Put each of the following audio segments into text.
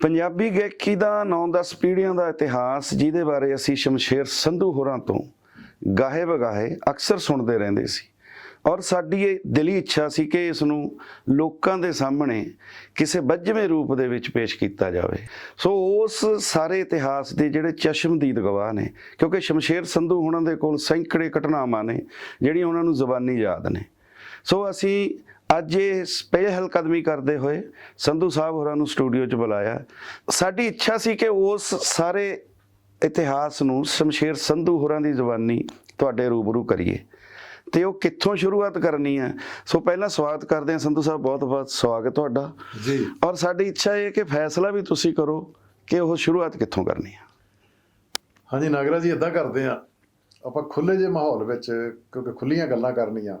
ਪੰਜਾਬੀ ਗਾਇਕੀ ਦਾ 9-10 ਪੀੜ੍ਹੀਆਂ ਦਾ ਇਤਿਹਾਸ, ਜਿਹਦੇ ਬਾਰੇ ਅਸੀਂ ਸ਼ਮਸ਼ੇਰ ਸੰਧੂ ਹੋਰਾਂ ਤੋਂ ਗਾਹੇ ਬਗਾਹੇ ਅਕਸਰ ਸੁਣਦੇ ਰਹਿੰਦੇ ਸੀ। ਔਰ ਸਾਡੀ ਇਹ ਦਿਲੀ ਇੱਛਾ ਸੀ ਕਿ ਇਸ ਨੂੰ ਲੋਕਾਂ ਦੇ ਸਾਹਮਣੇ ਕਿਸੇ ਬੱਝਵੇਂ ਰੂਪ ਦੇ ਵਿੱਚ ਪੇਸ਼ ਕੀਤਾ ਜਾਵੇ। ਸੋ ਉਸ ਸਾਰੇ ਇਤਿਹਾਸ ਦੇ ਜਿਹੜੇ ਚਸ਼ਮਦੀਦ ਗਵਾਹ ਨੇ, ਕਿਉਂਕਿ ਸ਼ਮਸ਼ੇਰ ਸੰਧੂ ਹੋਰਾਂ ਦੇ ਕੋਲ ਸੈਂਕੜੇ ਘਟਨਾਵਾਂ ਨੇ, ਜਿਹੜੀਆਂ ਉਹਨਾਂ ਨੂੰ ਜ਼ਬਾਨੀ ਯਾਦ ਨੇ। ਸੋ ਅਸੀਂ ਅੱਜ ਇਹ ਪਹਿਲ ਕਦਮੀ ਕਰਦੇ ਹੋਏ ਸੰਧੂ ਸਾਹਿਬ ਹੋਰਾਂ ਨੂੰ ਸਟੂਡੀਓ 'ਚ ਬੁਲਾਇਆ। ਸਾਡੀ ਇੱਛਾ ਸੀ ਕਿ ਉਸ ਸਾਰੇ ਇਤਿਹਾਸ ਨੂੰ ਸ਼ਮਸ਼ੇਰ ਸੰਧੂ ਹੋਰਾਂ ਦੀ ਜ਼ੁਬਾਨੀ ਤੁਹਾਡੇ ਰੂਬਰੂ ਕਰੀਏ। ਤੇ ਉਹ ਕਿੱਥੋਂ ਸ਼ੁਰੂਆਤ ਕਰਨੀ ਹੈ? ਸੋ ਪਹਿਲਾਂ ਸਵਾਗਤ ਕਰਦੇ ਹਾਂ। ਸੰਧੂ ਸਾਹਿਬ ਬਹੁਤ ਬਹੁਤ ਸਵਾਗਤ ਤੁਹਾਡਾ। ਜੀ। ਔਰ ਸਾਡੀ ਇੱਛਾ ਇਹ ਹੈ ਕਿ ਫੈਸਲਾ ਵੀ ਤੁਸੀਂ ਕਰੋ ਕਿ ਉਹ ਸ਼ੁਰੂਆਤ ਕਿੱਥੋਂ ਕਰਨੀ ਹੈ। ਹਾਂਜੀ ਨਾਗਰਾ ਜੀ ਇਦਾਂ ਕਰਦੇ ਆ ਆਪਾਂ ਖੁੱਲੇ ਜਿਹੇ ਮਾਹੌਲ ਵਿੱਚ ਕਿਉਂਕਿ ਖੁੱਲੀਆਂ ਗੱਲਾਂ ਕਰਨੀਆਂ।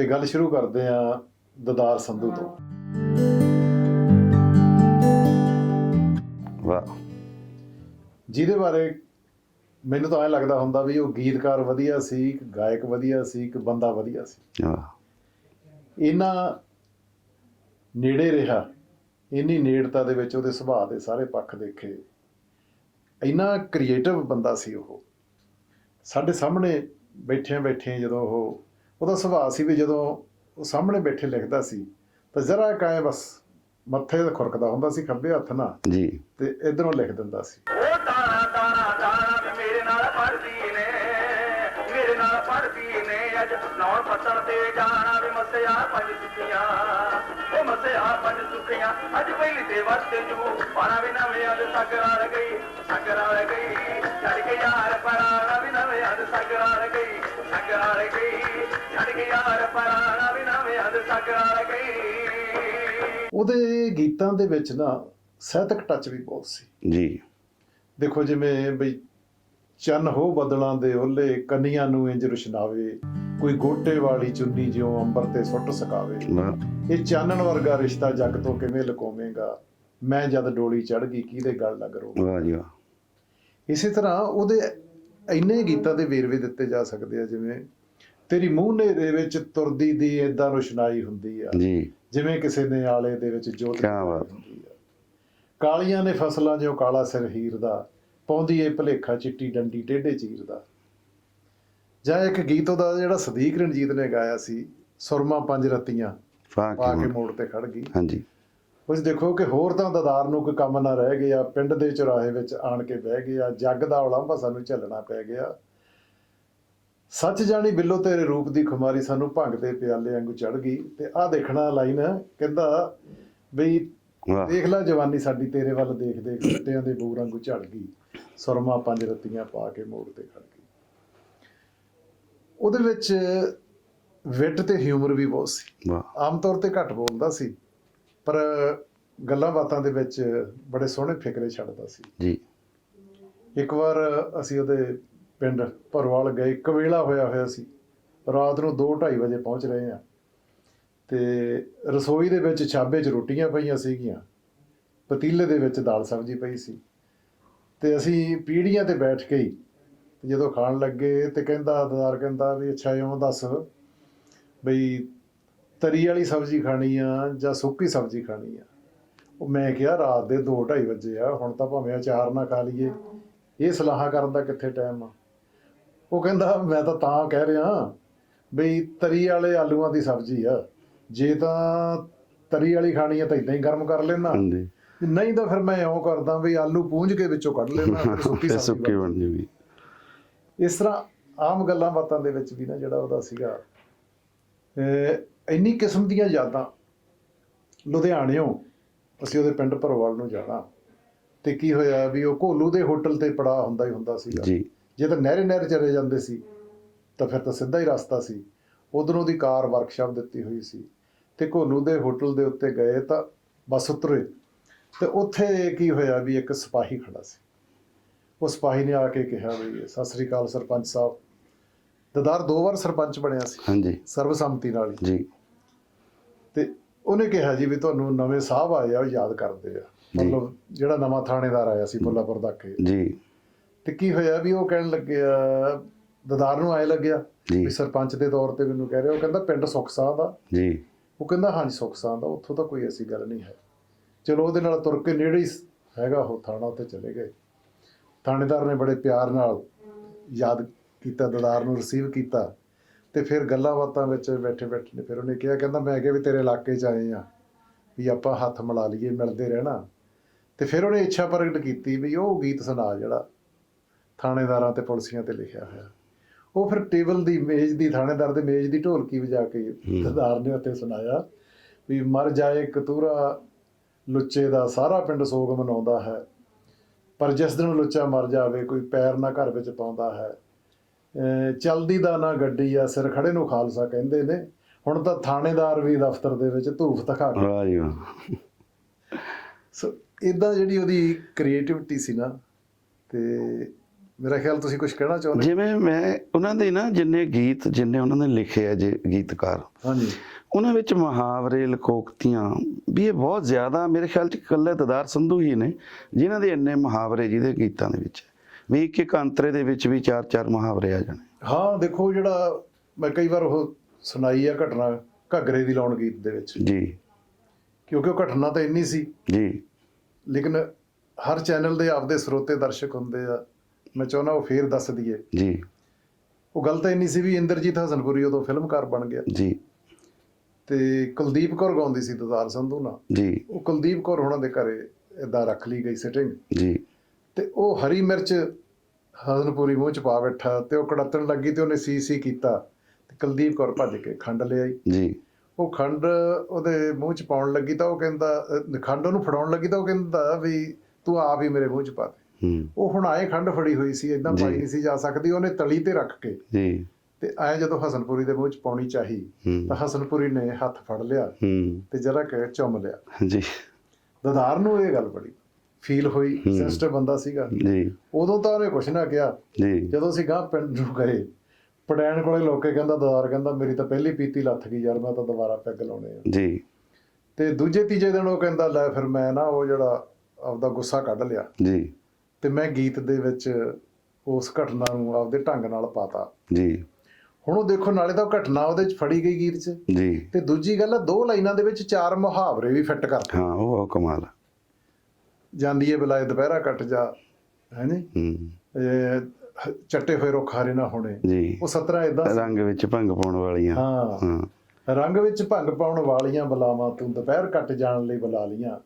ਤੇ ਗੱਲ ਸ਼ੁਰੂ ਕਰਦੇ ਆ ਦਦਾਰ ਸੰਧੂ ਤੋਂ। ਵਾਹ। ਜਿਹਦੇ ਬਾਰੇ ਮੈਨੂੰ ਤਾਂ ਐ ਲੱਗਦਾ ਹੁੰਦਾ ਵੀ ਉਹ ਗੀਤਕਾਰ ਵਧੀਆ ਸੀ ਇੱਕ ਗਾਇਕ ਵਧੀਆ ਸੀ ਇੱਕ ਬੰਦਾ ਵਧੀਆ ਸੀ। ਵਾਹ। ਇਹਨਾਂ ਨੇੜੇ ਰਿਹਾ ਇੰਨੀ ਨੇੜਤਾ ਦੇ ਵਿੱਚ ਉਹਦੇ ਸੁਭਾਅ ਦੇ ਸਾਰੇ ਪੱਖ ਦੇਖੇ ਇੰਨਾ ਕ੍ਰੀਏਟਿਵ ਬੰਦਾ ਸੀ ਉਹ। ਸਾਡੇ ਸਾਹਮਣੇ ਬੈਠਿਆਂ ਬੈਠੇ ਜਦੋਂ ਉਹ ਉਹਦਾ ਸੁਭਾਅ ਸੀ ਵੀ ਜਦੋਂ ਉਹ ਸਾਹਮਣੇ ਬੈਠੇ ਲਿਖਦਾ ਸੀ ਤਾਂ ਜ਼ਰਾ ਕਾਏ ਬਸ ਮੱਥੇ ਤੇ ਖੁਰਕਦਾ ਹੁੰਦਾ ਸੀ ਖੱਬੇ ਹੱਥ ਨਾਲ। ਜੀ। ਤੇ ਇਧਰੋਂ ਲਿਖ ਦਿੰਦਾ ਸੀ। ਉਹ ਤਾਣਾ ਤਾਣਾ ਵੀ ਮੇਰੇ ਨਾਲ ਪੜਦੀ ਨੇ। ਮੇਰੇ ਨਾਲ ਪੜਦੀ ਨੇ ਅੱਜ। ਨੌਰ ਪੱਤਣ ਤੇ ਜਾਣਾ ਵੀ ਮਸਿਆ ਪੰਜ ਸੁੱਕੀਆਂ ਉਹ ਮਸਿਆ ਪੰਜ ਸੁੱਕੀਆਂ ਅੱਜ ਪਹਿਲੀ ਤੇ ਵਰਤੇ ਜੂ। ਪਾਣਾ ਵੀ ਨਵੇਂ ਅੱਜ ਸਕਰਾਲ ਗਈ। ਸਕਰਾਲ ਗਈ। ਛੱਡ ਕੇ ਯਾਰ ਪਰਾਣਾ ਵੀ ਨਵੇਂ ਅੱਜ ਸਕਰਾਲ ਗਈ। ਯਾਰ ਪਰਾਣਾ ਵੀ ਨਵੇਂ ਅੱਜ ਸਕਰਾਲ ਗਈ ਉਹਦੇ ਗੀਤਾਂ ਦੇ ਵਿੱਚ ਨਾ ਸਾਹਿਤਕ ਟੱਚ ਵੀ ਬਹੁਤ ਸੀ। ਜੀ। ਦੇਖੋ ਜਿਵੇਂ ਬਈ ਚੰਨ ਹੋ ਬਦਲਾਂ ਦੇ ਓਲੇ ਕੰਨੀਆਂ ਨੂੰ ਇੰਜ ਰੁਸ਼ਨਾਵੇ ਕੋਈ ਗੋਟੇ ਵਾਲੀ ਚੁੰਨੀ ਜਿਉਂ ਅੰਬਰ ਤੇ ਸੁੱਟ ਸਕਾਵੇ। ਇਹ ਚਾਨਣ ਵਰਗਾ ਰਿਸ਼ਤਾ ਜੱਗ ਤੋਂ ਕਿਵੇਂ ਲੁਕੋਵੇਂਗਾ? ਮੈਂ ਜਦ ਡੋਲੀ ਚੜ ਗਈ ਕਿਹਦੇ ਗੱਲ ਲੱਗ ਰੋ ਵਾਹ ਜੀ ਵਾਹ। ਇਸੇ ਤਰ੍ਹਾਂ ਉਹਦੇ ਇੰਨੇ ਗੀਤਾਂ ਦੇ ਵੇਰਵੇ ਦਿੱਤੇ ਜਾ ਸਕਦੇ ਆ ਜਿਵੇਂ ਤੇਰੀ ਮੂੰਹ ਨੇਰੇ ਵਿੱਚ ਤੁਰਦੀ ਦੀ ਏਦਾਂ ਰੁਸ਼ਨਾਈ ਹੁੰਦੀ ਆ। ਜੀ। ਜਿਵੇਂ ਕਿਸੇ ਨੇ ਆਲੇ ਦੇ ਵਿੱਚ ਜੋਤ ਕਿਆ ਬਾਤ। ਕਾਲੀਆਂ ਨੇ ਫਸਲਾਂ ਜਿਉ ਕਾਲਾ ਸਿਰ ਹੀਰ ਦਾ ਪਾਉਂਦੀ ਏ ਭਲੇਖਾ ਚਿੱਟੀ ਡੰਡੀ ਟੇਢੇ ਚੀਰ ਦਾ ਜਾਂ ਇੱਕ ਗੀਤ ਉਹਦਾ ਜਿਹੜਾ ਸਦੀਕ ਰਣਜੀਤ ਨੇ ਗਾਇਆ ਸੀ ਸੁਰਮਾ ਪੰਜ ਰਤੀਆਂ ਪਾ ਕੇ ਕੀ ਮੋੜ। ਤੇ ਖੜ ਗਈ। ਹਾਂਜੀ। ਉਸ ਦੇਖੋ ਕਿ ਹੋਰ ਤਾਂ ਦਦਾਰ ਨੂੰ ਕੋਈ ਕੰਮ ਨਾ ਰਹਿ ਗਿਆ ਪਿੰਡ ਦੇ ਚੁਰਾਹੇ ਵਿੱਚ ਆਣ ਕੇ ਬਹਿ ਗਿਆ ਜੱਗ ਦਾ ਉਲਾਂਭਾ ਸਾਨੂੰ ਝੱਲਣਾ ਪੈ ਗਿਆ। ਸੱਚ ਜਾਣੀ ਬਿੱਲੋ ਤੇਰੇ ਰੂਪ ਦੀ ਖੁਮਾਰੀ ਸਾਨੂੰ ਭੰਗ ਦੇ ਪਿਆਲੇ ਵਾਂਗੂ ਚੜ ਗਈ ਤੇ ਆਹ ਦੇਖਣਾ ਲਾਈਨ ਕਹਿੰਦਾ ਬਈ ਦੇਖ ਲੈ ਜਵਾਨੀ ਸਾਡੀ ਤੇਰੇ ਵੱਲ ਦੇਖ ਦੇਖ ਕੱਟਿਆਂ ਦੇ ਬੂਰ ਵਾਂਗੂ ਝੜ ਗਈ ਸੁਰਮਾ ਪੰਜ ਰਤੀਆਂ ਪਾ ਕੇ ਮੋੜ ਤੇ ਖੜ ਗਈ। ਉਹਦੇ ਵਿੱਚ ਵਿਟ ਤੇ ਹਿਊਮਰ ਵੀ ਬਹੁਤ ਸੀ। ਆਮ ਤੌਰ ਤੇ ਘੱਟ ਬੋਲਦਾ ਸੀ ਪਰ ਗੱਲਾਂ ਬਾਤਾਂ ਦੇ ਵਿੱਚ ਬੜੇ ਸੋਹਣੇ ਫਿਕਰੇ ਛੱਡਦਾ ਸੀ। ਜੀ। ਇੱਕ ਵਾਰ ਅਸੀਂ ਉਹਦੇ ਪਿੰਡ ਭਰਵਾਲ ਗਏ ਕਵੇਲਾ ਹੋਇਆ ਹੋਇਆ ਸੀ। ਰਾਤ ਨੂੰ 2:30 ਵਜੇ ਪਹੁੰਚ ਰਹੇ ਆ ਤੇ ਰਸੋਈ ਦੇ ਵਿੱਚ ਛਾਬੇ 'ਚ ਰੋਟੀਆਂ ਪਈਆਂ ਸੀਗੀਆਂ। ਪਤੀਲੇ ਦੇ ਵਿੱਚ ਦਾਲ ਸਬਜ਼ੀ ਪਈ ਸੀ। ਤੇ ਅਸੀਂ ਪੀੜੀਆਂ ਤੇ ਬੈਠ ਕੇ ਹੀ ਜਦੋਂ ਖਾਣ ਲੱਗੇ ਤੇ ਕਹਿੰਦਾ ਦਦਾਰ ਕਹਿੰਦਾ ਵੀ ਅੱਛਾ ਇਉਂ ਦੱਸ ਬਈ ਤਰੀ ਵਾਲੀ ਸਬਜ਼ੀ ਖਾਣੀ ਆ ਜਾਂ ਸੁੱਕੀ ਸਬਜ਼ੀ ਖਾਣੀ ਆ? ਉਹ ਮੈਂ ਕਿਹਾ, ਰਾਤ ਦੇ 2:30 ਵਜੇ ਆ, ਹੁਣ ਤਾਂ ਭਾਵੇਂ ਅਚਾਰ ਨਾ ਖਾ ਲਈਏ। ਇਹ ਸਲਾਹਾਂ ਕਰਨ ਦਾ ਕਿੱਥੇ ਟਾਈਮ ਆ? ਉਹ ਕਹਿੰਦਾ ਮੈਂ ਤਾਂ ਤਾਂ ਕਹਿ ਰਿਹਾ ਬਈ ਤਰੀ ਵਾਲੇ ਆਲੂਆਂ ਦੀ ਸਬਜ਼ੀ ਆ। ਜੇ ਤਾਂ ਤਰੀ ਵਾਲੀ ਖਾਣੀ ਆ ਤਾਂ ਇਦਾਂ ਹੀ ਗਰਮ ਕਰ ਲੈਣਾ ਹਾਂਜੀ। ਨਹੀਂ ਤਾਂ ਫਿਰ ਮੈਂ ਇਉਂ ਕਰਦਾ ਵੀ ਆਲੂ ਪੂੰਝ ਕੇ ਵਿੱਚੋਂ ਕੱਢ ਲੈਣਾ ਸੁੱਕੀ ਸਬਜ਼ੀ ਸੁੱਕੀ ਬਣ ਜੂਗੀ। ਇਸ ਤਰ੍ਹਾਂ ਆਮ ਗੱਲਾਂ ਬਾਤਾਂ ਦੇ ਵਿੱਚ ਵੀ ਨਾ ਜਿਹੜਾ ਉਹਦਾ ਸੀਗਾ ਇੰਨੀ ਕਿਸਮ ਦੀਆਂ ਯਾਦਾਂ। ਲੁਧਿਆਣਿਓਂ ਅਸੀਂ ਉਹਦੇ ਪਿੰਡ ਭਰੋਵਾਲ ਨੂੰ ਜਾਣਾ ਤੇ ਕੀ ਹੋਇਆ ਵੀ ਉਹ ਘੋਲੂ ਦੇ ਹੋਟਲ ਤੇ ਪੜਾ ਹੁੰਦਾ ਹੀ ਹੁੰਦਾ ਸੀਗਾ। ਜੀ। ਜੇ ਤਾਂ ਨਹਿਰੇ ਨਹਿਰ ਚਲੇ ਜਾਂਦੇ ਸੀ ਤਾਂ ਫਿਰ ਤਾਂ ਸਿੱਧਾ ਹੀ ਰਸਤਾ ਸੀ। ਉਧਰੋਂ ਦੀ ਕਾਰ ਵਰਕਸ਼ਾਪ ਦਿੱਤੀ ਹੋਈ ਸੀ ਤੇ ਘੋਲੂ ਦੇ ਹੋਟਲ ਦੇ ਉੱਤੇ ਗਏ ਤਾਂ ਬੱਸ ਉਤਰੇ ਤੇ ਉੱਥੇ ਕੀ ਹੋਇਆ ਵੀ ਇੱਕ ਸਿਪਾਹੀ ਖੜਾ ਸੀ। ਉਹ ਸਿਪਾਹੀ ਨੇ ਆ ਕੇ ਕਿਹਾ ਵੀ ਸਤਿ ਸ੍ਰੀ ਅਕਾਲ ਸਰਪੰਚ ਸਾਹਿਬ। ਦਦਾਰ ਦੋ ਵਾਰ ਸਰਪੰਚ ਬਣਿਆ ਸੀ। ਹਾਂਜੀ। ਸਰਬਸੰਮਤੀ ਨਾਲ ਜੀ। ਤੇ ਉਹਨੇ ਕਿਹਾ ਜੀ ਵੀ ਤੁਹਾਨੂੰ ਨਵੇਂ ਸਾਹਿਬ ਆਏ ਆ ਯਾਦ ਕਰਦੇ ਆ। ਮਤਲਬ ਜਿਹੜਾ ਨਵਾਂ ਥਾਣੇਦਾਰ ਆਇਆ ਸੀ ਬੁੱਲਾਪੁਰ ਦਾ ਕੇ ਜੀ। ਤੇ ਕੀ ਹੋਇਆ ਵੀ ਉਹ ਕਹਿਣ ਲੱਗਿਆ ਦਦਾਰ ਨੂੰ ਆਏ ਲੱਗਿਆ ਵੀ ਸਰਪੰਚ ਦੇ ਤੌਰ ਤੇ ਮੈਨੂੰ ਕਹਿ ਰਿਹਾ ਉਹ ਕਹਿੰਦਾ ਪਿੰਡ ਸੁਖਸਾਂ ਦਾ। ਜੀ। ਉਹ ਕਹਿੰਦਾ ਹਾਂਜੀ ਸੁਖਸਾਂ ਦਾ ਉੱਥੋਂ ਤਾਂ ਕੋਈ ਐਸੀ ਗੱਲ ਨਹੀਂ ਹੈ। ਚਲੋ ਉਹਦੇ ਨਾਲ ਤੁਰ ਕੇ ਨੇੜੇ ਹੀ ਹੈਗਾ ਉਹ ਥਾਣਾ ਉੱਥੇ ਚਲੇ ਗਏ। ਥਾਣੇਦਾਰ ਨੇ ਬੜੇ ਪਿਆਰ ਨਾਲ ਯਾਦ ਕੀਤਾ ਦਦਾਰ ਨੂੰ ਰਿਸੀਵ ਕੀਤਾ ਤੇ ਫਿਰ ਗੱਲਾਂ ਬਾਤਾਂ ਵਿੱਚ ਬੈਠੇ ਬੈਠੇ ਨੇ ਫਿਰ ਉਹਨੇ ਕਿਹਾ ਕਹਿੰਦਾ ਮੈਂ ਕਿਹਾ ਵੀ ਤੇਰੇ ਇਲਾਕੇ 'ਚ ਆਏ ਆ ਵੀ ਆਪਾਂ ਹੱਥ ਮਿਲਾ ਲਈਏ ਮਿਲਦੇ ਰਹਿਣਾ। ਤੇ ਫਿਰ ਉਹਨੇ ਇੱਛਾ ਪ੍ਰਗਟ ਕੀਤੀ ਵੀ ਉਹ ਗੀਤ ਸੁਣਾ ਜਿਹੜਾ ਥਾਣੇਦਾਰਾਂ ਤੇ ਪੁਲਿਸੀਆਂ ਤੇ ਲਿਖਿਆ ਹੋਇਆ। ਉਹ ਫਿਰ ਟੇਬਲ ਦੀ ਮੇਜ਼ ਦੀ ਥਾਣੇਦਾਰ ਦੇ ਮੇਜ਼ ਦੀ ਢੋਲਕੀ ਵਜਾ ਕੇ ਦਦਾਰ ਨੇ ਉੱਤੇ ਸੁਣਾਇਆ ਵੀ ਮਰ ਜਾਏ ਕਤੂਰਾ ਲੁੱਚੇ ਦਾ ਸਾਰਾ ਪਿੰਡ ਸੋਗ ਮਨਾਉਂਦਾ ਹੈ। ਪਰ ਜਿਸ ਦਿਨ ਲੁੱਚਾ ਮਰ ਜਾਵੇ ਕੋਈ ਪੈਰ ਨਾ ਘਰ ਵਿੱਚ ਪਾਉਂਦਾ ਹੈ। ਚਲਦੀ ਦਾ ਨਾ ਗੱਡੀ ਆ ਸਿਰ ਖੜੇ ਨੂੰ ਖਾਲਸਾ ਕਹਿੰਦੇ ਨੇ। ਹੁਣ ਤਾਂ ਥਾਣੇਦਾਰ ਵੀ ਦਫ਼ਤਰ ਦੇ ਵਿੱਚ ਧੂਫ ਦਿਖਾ ਕੇ ਵਾਹ ਜੀ ਵਾਹ। ਸੋ ਇਦਾਂ ਜਿਹੜੀ ਉਹਦੀ ਕ੍ਰੀਏਟਿਵਿਟੀ ਸੀ ਨਾ ਤੇ ਮੇਰਾ ਖਿਆਲ ਤੁਸੀਂ ਕੁਝ ਕਹਿਣਾ ਚਾਹੁੰਦੇ? ਜਿਵੇਂ ਮੈਂ ਉਹਨਾਂ ਦੇ ਨਾ ਜਿੰਨੇ ਗੀਤ ਜਿੰਨੇ ਉਹਨਾਂ ਨੇ ਲਿਖੇ ਆ ਜੇ ਗੀਤਕਾਰ ਹਾਂਜੀ। ਉਹਨਾਂ ਵਿੱਚ ਮੁਹਾਵਰੇ ਲਕੋਕਤੀਆਂ ਵੀ ਇਹ ਬਹੁਤ ਜ਼ਿਆਦਾ ਮੇਰੇ ਖਿਆਲ ਚ ਇਕੱਲੇ ਦਦਾਰ ਸੰਧੂ ਹੀ ਨੇ ਜਿਨ੍ਹਾਂ ਦੇ ਇੰਨੇ ਮੁਹਾਵਰੇ ਜਿਹਦੇ ਗੀਤਾਂ ਦੇ ਵਿੱਚ। ਵੀ ਇੱਕ ਇੱਕ ਅੰਤਰੇ ਦੇ ਵਿੱਚ ਵੀ ਚਾਰ ਚਾਰ ਮੁਹਾਵਰੇ ਆ ਜਾਣੇ। ਹਾਂ ਦੇਖੋ ਜਿਹੜਾ ਮੈਂ ਕਈ ਵਾਰ ਉਹ ਸੁਣਾਈ ਆ ਘਟਨਾ ਘੱਗਰੇ ਦੀ ਲਾਉਣ ਗੀਤ ਦੇ ਵਿੱਚ। ਜੀ। ਕਿਉਂਕਿ ਉਹ ਘਟਨਾ ਤਾਂ ਇੰਨੀ ਸੀ। ਜੀ। ਲੇਕਿਨ ਹਰ ਚੈਨਲ ਦੇ ਆਪਦੇ ਸਰੋਤੇ ਦਰਸ਼ਕ ਹੁੰਦੇ ਆ। ਮੈਂ ਚਾਹੁੰਦਾ ਉਹ ਫੇਰ ਦੱਸ ਦਈਏ। ਜੀ। ਉਹ ਗੱਲ ਤਾਂ ਇੰਨੀ ਸੀ ਵੀ ਇੰਦਰਜੀਤ ਹਸਨਪੁਰੀ ਉਦੋਂ ਫਿਲਮਕਾਰ ਬਣ ਗਿਆ। ਜੀ। ਤੇ ਕੁਲਦੀਪ ਕੌਰ ਗਾਉਂਦੀ ਸੀ ਦਦਾਰ ਸੰਧੂ ਨਾਲ। ਜੀ। ਉਹ ਕੁਲਦੀਪ ਕੌਰ ਉਹਨਾਂ ਦੇ ਘਰੇ ਏਦਾਂ ਰੱਖ ਲਈ ਗਈ ਸਿਟਿੰਗ ਜੀ। ਤੇ ਉਹ ਹਰੀ ਮਿਰਚ ਹਸਨਪੁਰੀ ਮੂੰਹ ਚ ਪਾ ਬੈਠਾ ਤੇ ਉਹ ਕੜੱਤਣ ਲੱਗੀ ਤੇ ਉਹਨੇ ਸੀ ਸੀ ਕੀਤਾ ਤੇ ਕੁਲਦੀਪ ਕੌਰ ਭੱਜ ਕੇ ਖੰਡ ਲਿਆਈ ਜੀ। ਉਹ ਖੰਡ ਉਹਦੇ ਮੂੰਹ ਚ ਪਾਉਣ ਲੱਗੀ ਤਾਂ ਉਹ ਕਹਿੰਦਾ ਖੰਡ ਉਹਨੂੰ ਫੜਾਉਣ ਲੱਗੀ ਤਾਂ ਉਹ ਕਹਿੰਦਾ ਵੀ ਤੂੰ ਆਪ ਹੀ ਮੇਰੇ ਮੂੰਹ ਚ ਪਾ ਉਹ ਹੁਣ ਆਏ ਖੰਡ ਫੜੀ ਹੋਈ ਸੀ ਇਦਾਂ। ਪਾਈ ਨਹੀਂ ਸੀ ਜਾ ਸਕਦੀ ਉਹਨੇ ਤਲੀ ਤੇ ਰੱਖ ਕੇ। ਜੀ। ਤੇ ਐ ਜਦੋਂ ਹਸਨਪੁਰੀ ਦੇ ਮੂੰਹ ਚ ਪਾਉਣੀ ਚਾਹੀ ਤਾਂ ਹਸਨਪੁਰੀ ਨੇ ਹੱਥ ਫੜ ਲਿਆ ਤੇ ਜਰਾ ਕਿ ਚੁੰਮ ਲਿਆ। ਜੀ। ਦਦਾਰ ਨੂੰ ਇਹ ਗੱਲ ਬੜੀ ਫੀਲ ਹੋਈ। ਸੈਂਸਿਟਿਵ ਬੰਦਾ ਸੀਗਾ। ਜੀ। ਉਦੋਂ ਤਾਂ ਉਹਨੇ ਕੁਛ ਨਾ ਕਿਹਾ। ਜੀ। ਜਦੋਂ ਅਸੀਂ ਗਾਂ ਪਿੰਡ ਨੂੰ ਗਏ ਪੜੈਣ ਕੋਲੇ ਲੋਕੇ ਕਹਿੰਦਾ ਦਦਾਰ ਕਹਿੰਦਾ ਮੇਰੀ ਤਾਂ ਪਹਿਲੀ ਪੀਤੀ ਲੱਥ ਗਈ ਯਾਰ ਮੈਂ ਤਾਂ ਦੁਬਾਰਾ ਪੈਗ ਲਾਉਣੇ ਆ। ਜੀ। ਤੇ ਦੂਜੇ ਤੀਜੇ ਦਿਨ ਉਹ ਕਹਿੰਦਾ ਲੈ ਫਿਰ ਮੈਂ ਨਾ ਉਹ ਜਿਹੜਾ ਆਪਦਾ ਗੁੱਸਾ ਕੱਢ ਲਿਆ। ਜੀ। ਤੇ ਮੈਂ ਗੀਤ ਦੇ ਵਿੱਚ ਉਸ ਘਟਨਾ ਨੂੰ ਆਪਦੇ ਢੰਗ ਨਾਲ ਪਾਤਾ। ਜੀ। ਹੁਣ ਉਹ ਦੇਖੋ ਨਾਲੇ ਤਾਂ ਉਹ ਘਟਨਾ ਉਹਦੇ ਚ ਫੜੀ ਗਈ ਗੀਤ 'ਚ। ਜੀ। ਤੇ ਦੂਜੀ ਗੱਲ ਆ ਦੋ ਲਾਈਨਾਂ ਦੇ ਵਿੱਚ ਚਾਰ ਮੁਹਾਵਰੇ ਵੀ ਫਿੱਟ ਕਰਤੇ ਹਾਂ ਉਹ ਕਮਾਲ ਆ। ਜਾਂਦੀ ਏ ਬਲਾਏ ਦੁਪਹਿਰਾ ਕੱਟ ਜਾ ਹੈਨੀ ਹੂੰ। ਇਹ ਚੱਟੇ ਹੋਏ ਰੁੱਖ ਹਾਰੇ ਨਾ ਹੋਣੇ। ਜੀ। ਉਹ ਸਤਰਾ ਇਦਾਂ ਰੰਗ ਵਿੱਚ ਭੰਗ ਪਾਉਣ ਵਾਲੀਆਂ। ਹਾਂ। ਹਾਂ। ਰੰਗ ਵਿੱਚ ਭੰਗ ਪਾਉਣ ਵਾਲੀਆਂ ਬਲਾਵਾਂ ਤੂੰ ਦੁਪਹਿਰ ਕੱਟ ਜਾਣ ਲਈ ਬੁਲਾ ਲੀਆਂ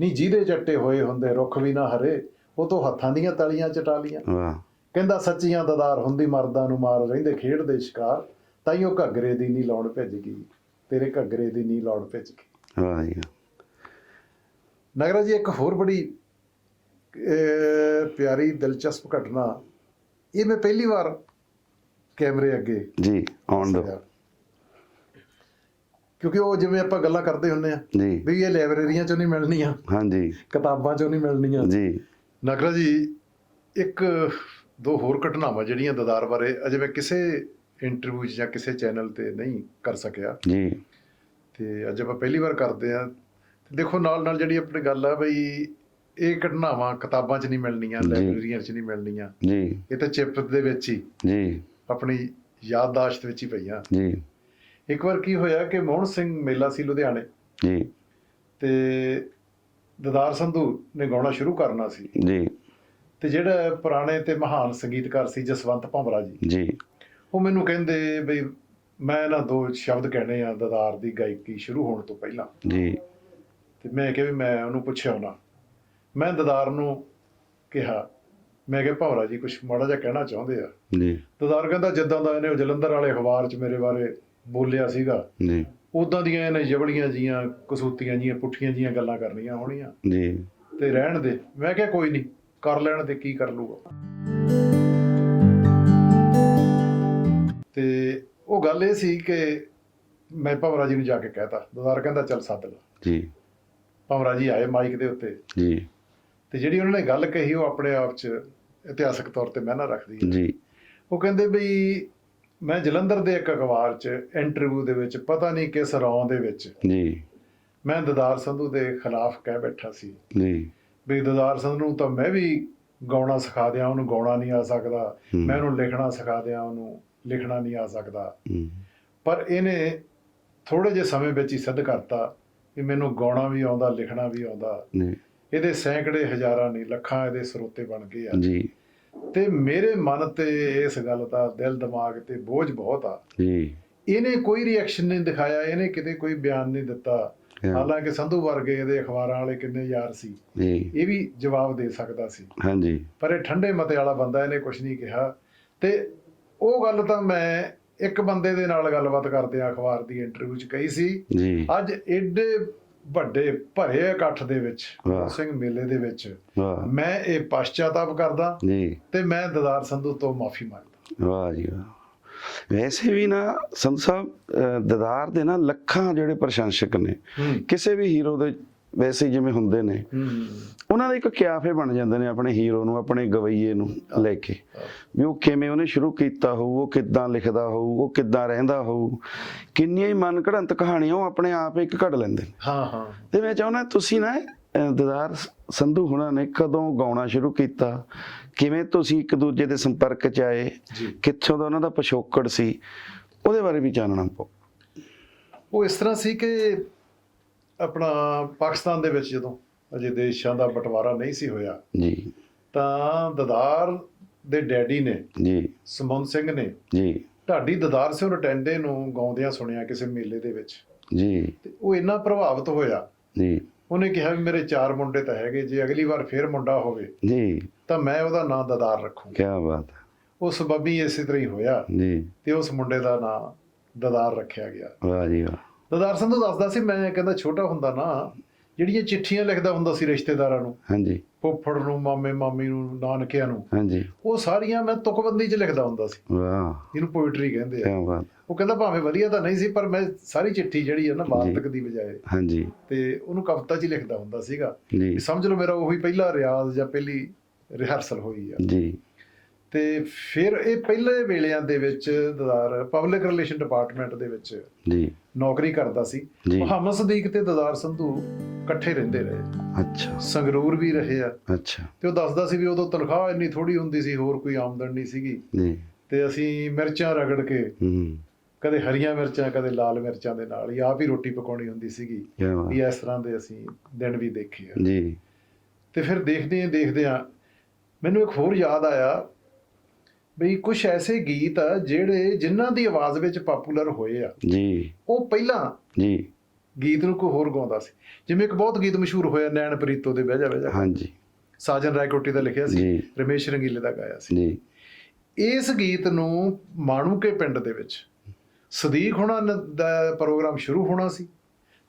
ਨਹੀਂ ਜਿਹਦੇ ਚੱਟੇ ਹੋਏ ਹੁੰਦੇ ਰੁੱਖ ਵੀ ਨਾ ਹਰੇ। ਉਹ ਤੋਂ ਹੱਥਾਂ ਦੀਆਂ ਤਲੀਆਂ ਚਟਾ ਲੀਆਂ ਵਾਹ। ਕਹਿੰਦਾ ਸੱਚੀਆਂ ਦਦਾਰ ਹੁੰਦੀ ਮਰਦਾਂ ਨੂੰ ਮਾਰ ਰਹਿੰਦੇ ਖੇਡਦੇ ਸ਼ਿਕਾਰ। ਤਾਈਓ ਘੱਗਰੇ ਦੀ ਨਹੀਂ ਲਾਉਣ ਭਿੱਜ ਗਈ। ਤੇਰੇ ਘੱਗਰੇ ਦੀ ਨਹੀਂ ਲਾਉਣ ਭਿੱਜ ਗਈ। ਵਾਹ ਜੀ। ਨਗਰਾ ਜੀ ਇੱਕ ਹੋਰ ਬੜੀ ਪਿਆਰੀ ਦਿਲਚਸਪ ਘਟਨਾ। ਇਹ ਮੈਂ ਪਹਿਲੀ ਵਾਰ ਕੈਮਰੇ ਅੱਗੇ ਜੀ ਆਉਣ ਦੋ। ਕਿਉਂਕਿ ਉਹ ਜਿਵੇਂ ਆਪਾਂ ਗੱਲਾਂ ਕਰਦੇ ਹੁੰਨੇ ਆ ਵੀ ਇਹ ਲਾਇਬ੍ਰੇਰੀਆਂ ਚੋਂ ਨਹੀਂ ਮਿਲਣੀਆਂ। ਹਾਂਜੀ। ਕਿਤਾਬਾਂ ਚੋਂ ਨਹੀਂ ਮਿਲਣੀਆਂ। ਜੀ। ਨਗਰਾ ਜੀ ਇੱਕ ਦੋ ਹੋਰ ਘਟਨਾਵਾਂ ਜਿਹੜੀਆਂ ਦਦਾਰ ਬਾਰੇ ਅਜੇ ਮੈਂ ਕਿਸੇ ਇੰਟਰਵਿਊ 'ਚ ਜਾਂ ਕਿਸੇ ਚੈਨਲ ਤੇ ਨਹੀਂ ਕਰ ਸਕਿਆ। ਜੀ। ਤੇ ਅੱਜ ਆਪਾਂ ਪਹਿਲੀ ਵਾਰ ਕਰਦੇ ਆ ਤੇ ਦੇਖੋ ਨਾਲ ਨਾਲ ਜਿਹੜੀ ਆਪਣੀ ਗੱਲ ਆ ਬਈ ਇਹ ਘਟਨਾਵਾਂ ਕਿਤਾਬਾਂ 'ਚ ਨਹੀਂ ਮਿਲਣੀਆਂ। ਲਾਇਬ੍ਰੇਰੀਆਂ 'ਚ ਨਹੀਂ ਮਿਲਣੀਆਂ। ਜੀ। ਇਹ ਤਾਂ ਚਿਪ ਦੇ ਵਿੱਚ ਹੀ ਜੀ। ਆਪਣੀ ਯਾਦਦਾਸ਼ਤ ਵਿੱਚ ਹੀ ਪਈਆਂ। ਜੀ। ਇੱਕ ਵਾਰ ਕੀ ਹੋਇਆ ਕਿ ਮੋਹਨ ਸਿੰਘ ਮੇਲਾ ਸੀ ਲੁਧਿਆਣੇ। ਜੀ। ਤੇ ਦਦਾਰ ਸੰਧੂ ਨੇ ਗਾਉਣਾ ਸ਼ੁਰੂ ਕਰਨਾ ਸੀ। ਜੀ। ਤੇ ਜਿਹੜਾ ਪੁਰਾਣੇ ਤੇ ਮਹਾਨ ਸੰਗੀਤਕਾਰ ਸੀ ਜਸਵੰਤ ਭੰਵਰਾ ਜੀ। ਜੀ। ਉਹ ਮੈਨੂੰ ਕਹਿੰਦੇ ਬਈ ਮੈਂ ਨਾ ਦੋ ਸ਼ਬਦ ਕਹਿਣੇ ਆ ਦਦਾਰ ਦੀ ਗਾਇਕੀ ਸ਼ੁਰੂ ਹੋਣ ਤੋਂ ਪਹਿਲਾਂ। ਜੀ। ਤੇ ਮੈਂ ਕਿਹਾ ਵੀ ਮੈਂ ਉਹਨੂੰ ਪੁੱਛਿਆ ਉਹਨਾਂ ਮੈਂ ਦਦਾਰ ਨੂੰ ਕਿਹਾ ਮੈਂ ਕਿਹਾ ਭਵਰਾ ਜੀ ਕੁਝ ਮਾੜਾ ਜਿਹਾ ਕਹਿਣਾ ਚਾਹੁੰਦੇ ਆ। ਜੀ। ਦਦਾਰ ਕਹਿੰਦਾ ਜਿੱਦਾਂ ਦਾ ਇਹਨੇ ਜਲੰਧਰ ਵਾਲੇ ਅਖਬਾਰ 'ਚ ਮੇਰੇ ਬਾਰੇ ਬੋਲਿਆ ਸੀਗਾ। ਜੀ। ਉਦਾਂ ਦੀਆਂ ਇਹਨੇ ਜਬੜੀਆਂ ਜੀਆਂ ਕਸੂਤੀਆਂ ਜੀਆਂ ਪੁੱਠੀਆਂ ਜੀਆਂ ਗੱਲਾਂ ਕਰਨੀਆਂ ਹੋਣੀਆਂ। ਜੀ। ਤੇ ਰਹਿਣ ਦੇ। ਮੈਂ ਕਿਹਾ ਕੋਈ ਨਹੀਂ ਕਰ ਲੈਣ ਦੇ ਕੀ ਕਰ ਲੂਗਾ। ਤੇ ਉਹ ਗੱਲ ਇਹ ਸੀ ਕਿ ਮੈਂ ਭਵਰਾ ਜੀ ਨੂੰ ਜਾ ਕੇ ਕਹਿਤਾ। ਦਦਾਰ ਕਹਿੰਦਾ ਚੱਲ ਸੱਦ ਲਾ। ਜੀ। ਭਵਰਾ ਜੀ ਆਏ ਮਾਈਕ ਦੇ ਉੱਤੇ। ਜੀ। ਤੇ ਜਿਹੜੀ ਉਹਨਾਂ ਨੇ ਗੱਲ ਕਹੀ ਉਹ ਆਪਣੇ ਆਪ 'ਚ ਇਤਿਹਾਸਕ ਤੌਰ ਤੇ ਮਾਇਨਾ ਰੱਖਦੀ ਹੈ। ਜੀ। ਉਹ ਕਹਿੰਦੇ ਵੀ ਮੈਂ ਜਲੰਧਰ ਦੇ ਇੱਕ ਅਖਬਾਰ 'ਚ ਇੰਟਰਵਿਊ ਦੇ ਵਿੱਚ ਪਤਾ ਨਹੀਂ ਕਿਸ ਰੌਂ ਦੇ ਵਿੱਚ ਜੀ। ਮੈਂ ਦਦਾਰ ਸੰਧੂ ਦੇ ਖਿਲਾਫ ਕਹਿ ਬੈਠਾ ਸੀ। ਜੀ। ਵੀ ਦਦਾਰ ਸੰਧੂ ਨੂੰ ਤਾਂ ਮੈਂ ਵੀ ਗਾਉਣਾ ਸਿਖਾ ਦਿਆਂ ਉਹਨੂੰ ਗਾਉਣਾ ਨਹੀਂ ਆ ਸਕਦਾ। ਮੈਂ ਉਹਨੂੰ ਲਿਖਣਾ ਸਿਖਾ ਦਿਆਂ ਉਹਨੂੰ ਲਿਖਣਾ ਨਹੀਂ ਆ ਸਕਦਾ। ਪਰ ਇਹਨੇ ਥੋੜੇ ਜਿਹੇ ਸਮੇਂ ਵਿੱਚ ਹੀ ਸਿੱਧ ਕਰਤਾ ਕਿ ਮੈਨੂੰ ਗਾਉਣਾ ਵੀ ਆਉਂਦਾ ਲਿਖਣਾ ਵੀ ਆਉਂਦਾ। ਜੀ। ਇਹਦੇ ਸੈਂਕੜੇ ਹਜ਼ਾਰਾਂ ਨਹੀਂ ਲੱਖਾਂ ਇਹਦੇ ਸਰੋਤੇ ਬਣ ਗਏ ਆ। ਜੀ। ਤੇ ਮੇਰੇ ਮਨ ਤੇ ਇਸ ਗੱਲ ਦਾ ਦਿਲ ਦਿਮਾਗ ਤੇ ਬੋਝ ਬਹੁਤ ਆ। ਜੀ। ਇਹਨੇ ਕੋਈ ਰਿਐਕਸ਼ਨ ਨਹੀਂ ਦਿਖਾਇਆ ਇਹਨੇ ਕਿਤੇ ਕੋਈ ਬਿਆਨ ਨਹੀਂ ਦਿੱਤਾ। ਹਾਲਾਂਕਿ ਸੰਧੂ ਵਰਗੇ ਇਹਦੇ ਅਖਬਾਰਾਂ ਵਾਲੇ ਕਿੰਨੇ ਯਾਰ ਸੀ। ਜੀ। ਇਹ ਵੀ ਜਵਾਬ ਦੇ ਸਕਦਾ ਸੀ। ਹਾਂਜੀ। ਪਰ ਇਹ ਠੰਡੇ ਮਤੇ ਵਾਲਾ ਬੰਦਾ ਇਹਨੇ ਕੁਝ ਨਹੀਂ ਕਿਹਾ। ਤੇ ਉਹ ਗੱਲ ਤਾਂ ਮੈਂ ਇੱਕ ਬੰਦੇ ਦੇ ਨਾਲ ਗੱਲਬਾਤ ਕਰਦੇ ਆ ਅਖਬਾਰ ਦੀ ਇੰਟਰਵਿਊ 'ਚ ਕਹੀ ਸੀ। ਜੀ। ਅੱਜ ਏਡੇ ਵੱਡੇ ਭਰੇ ਇਕੱਠ ਦੇ ਵਿੱਚ। ਸਿੰਘ ਮੇਲੇ ਦੇ ਵਿੱਚ ਮੈਂ ਇਹ ਪਛਤਾਤਾਪ ਕਰਦਾ ਜੀ। ਤੇ ਮੈਂ ਦਦਾਰ ਸੰਧੂ ਤੋਂ ਮਾਫੀ ਮੰਗਦਾ। ਵਾਹ ਜੀ ਵਾਹ। ਵੈਸੇ ਵੀ ਨਾ ਸੰਤ ਸਾਹਿਬ ਦਦਾਰ ਦੇ ਨਾ ਲੱਖਾਂ ਜਿਹੜੇ ਪ੍ਰਸ਼ੰਸਕ ਨੇ ਕਿਸੇ ਵੀ ਹੀਰੋ ਦੇ ਵੈਸੇ ਜਿਵੇਂ ਹੁੰਦੇ ਨੇ। ਉਹਨਾਂ ਦੇ ਇੱਕ ਕਿਆਫੇ ਬਣ ਜਾਂਦੇ ਨੇ ਆਪਣੇ ਹੀਰੋ ਨੂੰ ਆਪਣੇ ਗਵਈਏ ਨੂੰ ਲੈ ਕੇ। ਵੀ ਉਹ ਕਿਵੇਂ ਉਹਨੇ ਸ਼ੁਰੂ ਕੀਤਾ ਹੋਊ ਉਹ ਕਿੱਦਾਂ ਲਿਖਦਾ ਹੋਊ ਉਹ ਕਿੱਦਾਂ ਰਹਿੰਦਾ ਹੋਊ। ਕਿੰਨੀਆਂ ਹੀ ਮਨ ਘੜੰਤ ਕਹਾਣੀਆਂ ਉਹ ਆਪਣੇ ਆਪ ਇੱਕ ਘੜ ਲੈਂਦੇ ਨੇ। ਹਾਂ ਹਾਂ। ਤੇ ਮੈਂ ਚਾਹੁੰਦਾ ਤੁਸੀਂ ਨਾ ਦਦਾਰ ਸੰਧੂ ਹੁਣਾਂ ਨੇ ਕਦੋਂ ਗਾਉਣਾ ਸ਼ੁਰੂ ਕੀਤਾ? ਕਿਵੇਂ ਤੁਸੀਂ ਇੱਕ ਦੂਜੇ ਦੇ ਸੰਪਰਕ ਚ ਆਏ? ਕਿੱਥੋਂ ਦਾ ਉਹਨਾਂ ਦਾ ਪਿਛੋਕੜ ਸੀ? ਉਹਦੇ ਬਾਰੇ ਵੀ ਜਾਣਨਾ ਪਊ। ਉਹ ਇਸ ਤਰ੍ਹਾਂ ਸੀ ਕਿ ਆਪਣਾ ਪਾਕਿਸਤਾਨ ਦੇ ਵਿੱਚ ਜਦੋਂ ਅਜੇ ਦੇਸ਼ਾਂ ਦਾ ਬਟਵਾਰਾ ਨਹੀਂ ਸੀ ਹੋਇਆ ਜੀ। ਤਾਂ ਦਦਾਰ ਦੇ ਡੈਡੀ ਨੇ ਜੀ। ਸਮੁੰਦ ਸਿੰਘ ਨੇ ਜੀ। ਢਾਡੀ ਦਦਾਰ ਸਿੰਘ ਰਟੈਂਡੇ ਨੂੰ ਗਾਉਂਦਿਆਂ ਸੁਣਿਆ ਕਿਸੇ ਮੇਲੇ ਦੇ ਵਿੱਚ। ਜੀ। ਤੇ ਉਹ ਇੰਨਾ ਪ੍ਰਭਾਵਿਤ ਹੋਇਆ। ਜੀ। ਉਹਨੇ ਕਿਹਾ ਵੀ ਮੇਰੇ ਚਾਰ ਮੁੰਡੇ ਤਾਂ ਹੈਗੇ ਜੇ ਅਗਲੀ ਵਾਰ ਫੇਰ ਮੁੰਡਾ ਹੋਵੇ ਜੀ। ਤਾਂ ਮੈਂ ਉਹਦਾ ਨਾਂ ਦਦਾਰ ਰੱਖੂੰ ਕੀ ਬਾਤ ਹੈ। ਉਹ ਸਬੱਬੀ ਇਸੇ ਤਰ੍ਹਾਂ ਹੀ ਹੋਇਆ ਜੀ। ਤੇ ਉਸ ਮੁੰਡੇ ਦਾ ਨਾਂ ਦਦਾਰ ਰੱਖਿਆ ਗਿਆ। ਵਾਹ ਜੀ ਵਾਹ। ਦਦਾਰ ਸੰਧੂ ਦੱਸਦਾ ਸੀ ਮੈਂ ਕਹਿੰਦਾ ਛੋਟਾ ਹੁੰਦਾ ਨਾ ਜਿਹੜੀਆਂ ਚਿੱਠੀਆਂ ਲਿਖਦਾ ਹੁੰਦਾ ਸੀ ਰਿਸ਼ਤੇਦਾਰਾਂ ਨੂੰ ਹਾਂਜੀ। ਫੁੱਫੜ ਨੂੰ ਮਾਮੇ ਮਾਮੀ ਨੂੰ ਨਾਨਕਿਆਂ ਨੂੰ ਹਾਂਜੀ। ਉਹ ਸਾਰੀਆਂ ਮੈਂ ਤੁਕਬੰਦੀ 'ਚ ਲਿਖਦਾ ਹੁੰਦਾ ਸੀ। ਵਾਹ। ਇਹਨੂੰ ਪੋਇਟਰੀ ਕਹਿੰਦੇ ਆ। ਉਹ ਕਹਿੰਦਾ ਭਾਵੇਂ ਵਧੀਆ ਤਾਂ ਨਹੀਂ ਸੀ ਪਰ ਮੈਂ ਸਾਰੀ ਚਿੱਠੀ ਜਿਹੜੀ ਹੈ ਨਾ ਵਾਰਤਕ ਦੀ ਬਜਾਏ ਹਾਂਜੀ। ਤੇ ਉਹਨੂੰ ਕਵਿਤਾ 'ਚ ਲਿਖਦਾ ਹੁੰਦਾ ਸੀਗਾ। ਸਮਝ ਲਓ ਮੇਰਾ ਉਹੀ ਪਹਿਲਾ ਰਿਆਜ਼ ਜਾਂ ਪਹਿਲੀ ਰਿਹਰਸਲ ਹੋਈ ਆ। ਜੀ। ਤੇ ਫਿਰ ਇਹ ਪਹਿਲੇ ਵੇਲਿਆਂ ਦੇ ਵਿੱਚ ਦਦਾਰ ਪਬਲਿਕ ਰਿਲੇਸ਼ਨ ਡਿਪਾਰਟਮੈਂਟ ਦੇ ਵਿੱਚ ਜੀ। ਨੌਕਰੀ ਕਰਦਾ ਸੀ। ਮੁਹੰਮਦ ਸਦੀਕ ਤੇ ਦਦਾਰ ਸੰਧੂ ਇਕੱਠੇ ਰਹਿੰਦੇ ਰਹੇ। ਅੱਛਾ। ਸੰਗਰੂਰ ਵੀ ਰਹੇ ਆ। ਅੱਛਾ। ਤੇ ਉਹ ਦੱਸਦਾ ਸੀ ਵੀ ਉਦੋਂ ਤਨਖਾਹ ਇੰਨੀ ਥੋੜੀ ਹੁੰਦੀ ਸੀ ਹੋਰ ਕੋਈ ਆਮਦਨ ਨਹੀਂ ਸੀਗੀ। ਜੀ। ਤੇ ਅਸੀਂ ਮਿਰਚਾਂ ਰਗੜ ਕੇ ਹੂੰ। ਕਦੇ ਹਰੀਆਂ ਮਿਰਚਾਂ ਕਦੇ ਲਾਲ ਮਿਰਚਾਂ ਦੇ ਨਾਲ ਹੀ ਆਪ ਹੀ ਰੋਟੀ ਪਕਾਉਣੀ ਹੁੰਦੀ ਸੀਗੀ। ਵੀ ਇਸ ਤਰ੍ਹਾਂ ਦੇ ਅਸੀਂ ਦਿਨ ਵੀ ਦੇਖੇ ਆ। ਜੀ। ਤੇ ਫਿਰ ਦੇਖਦੇ ਆਂ ਦੇਖਦੇ ਆ ਮੈਨੂੰ ਇੱਕ ਹੋਰ ਯਾਦ ਆਇਆ। ਬਈ ਕੁਝ ਐਸੇ ਗੀਤ ਆ ਜਿਹੜੇ ਜਿਨ੍ਹਾਂ ਦੀ ਆਵਾਜ਼ ਵਿੱਚ ਪਪੂਲਰ ਹੋਏ ਆ। ਜੀ। ਉਹ ਪਹਿਲਾਂ ਜੀ। ਗੀਤ ਨੂੰ ਕੋਈ ਹੋਰ ਗਾਉਂਦਾ ਸੀ। ਜਿਵੇਂ ਇੱਕ ਬਹੁਤ ਗੀਤ ਮਸ਼ਹੂਰ ਹੋਇਆ ਨੈਣ ਪ੍ਰੀਤੋ ਦੇ ਬਹਿ ਜਾ ਬਹਿ ਜਾ। ਹਾਂਜੀ। ਸਾਜਨ ਰਾਇਕੋਟੀ ਦਾ ਲਿਖਿਆ ਸੀ। ਰਮੇਸ਼ ਰੰਗੀਲੇ ਦਾ ਗਾਇਆ ਸੀ। ਜੀ। ਇਸ ਗੀਤ ਨੂੰ ਮਾਣੂਕੇ ਪਿੰਡ ਦੇ ਵਿੱਚ ਸਦੀਕ ਹੁਣਾਂ ਦਾ ਪ੍ਰੋਗਰਾਮ ਸ਼ੁਰੂ ਹੋਣਾ ਸੀ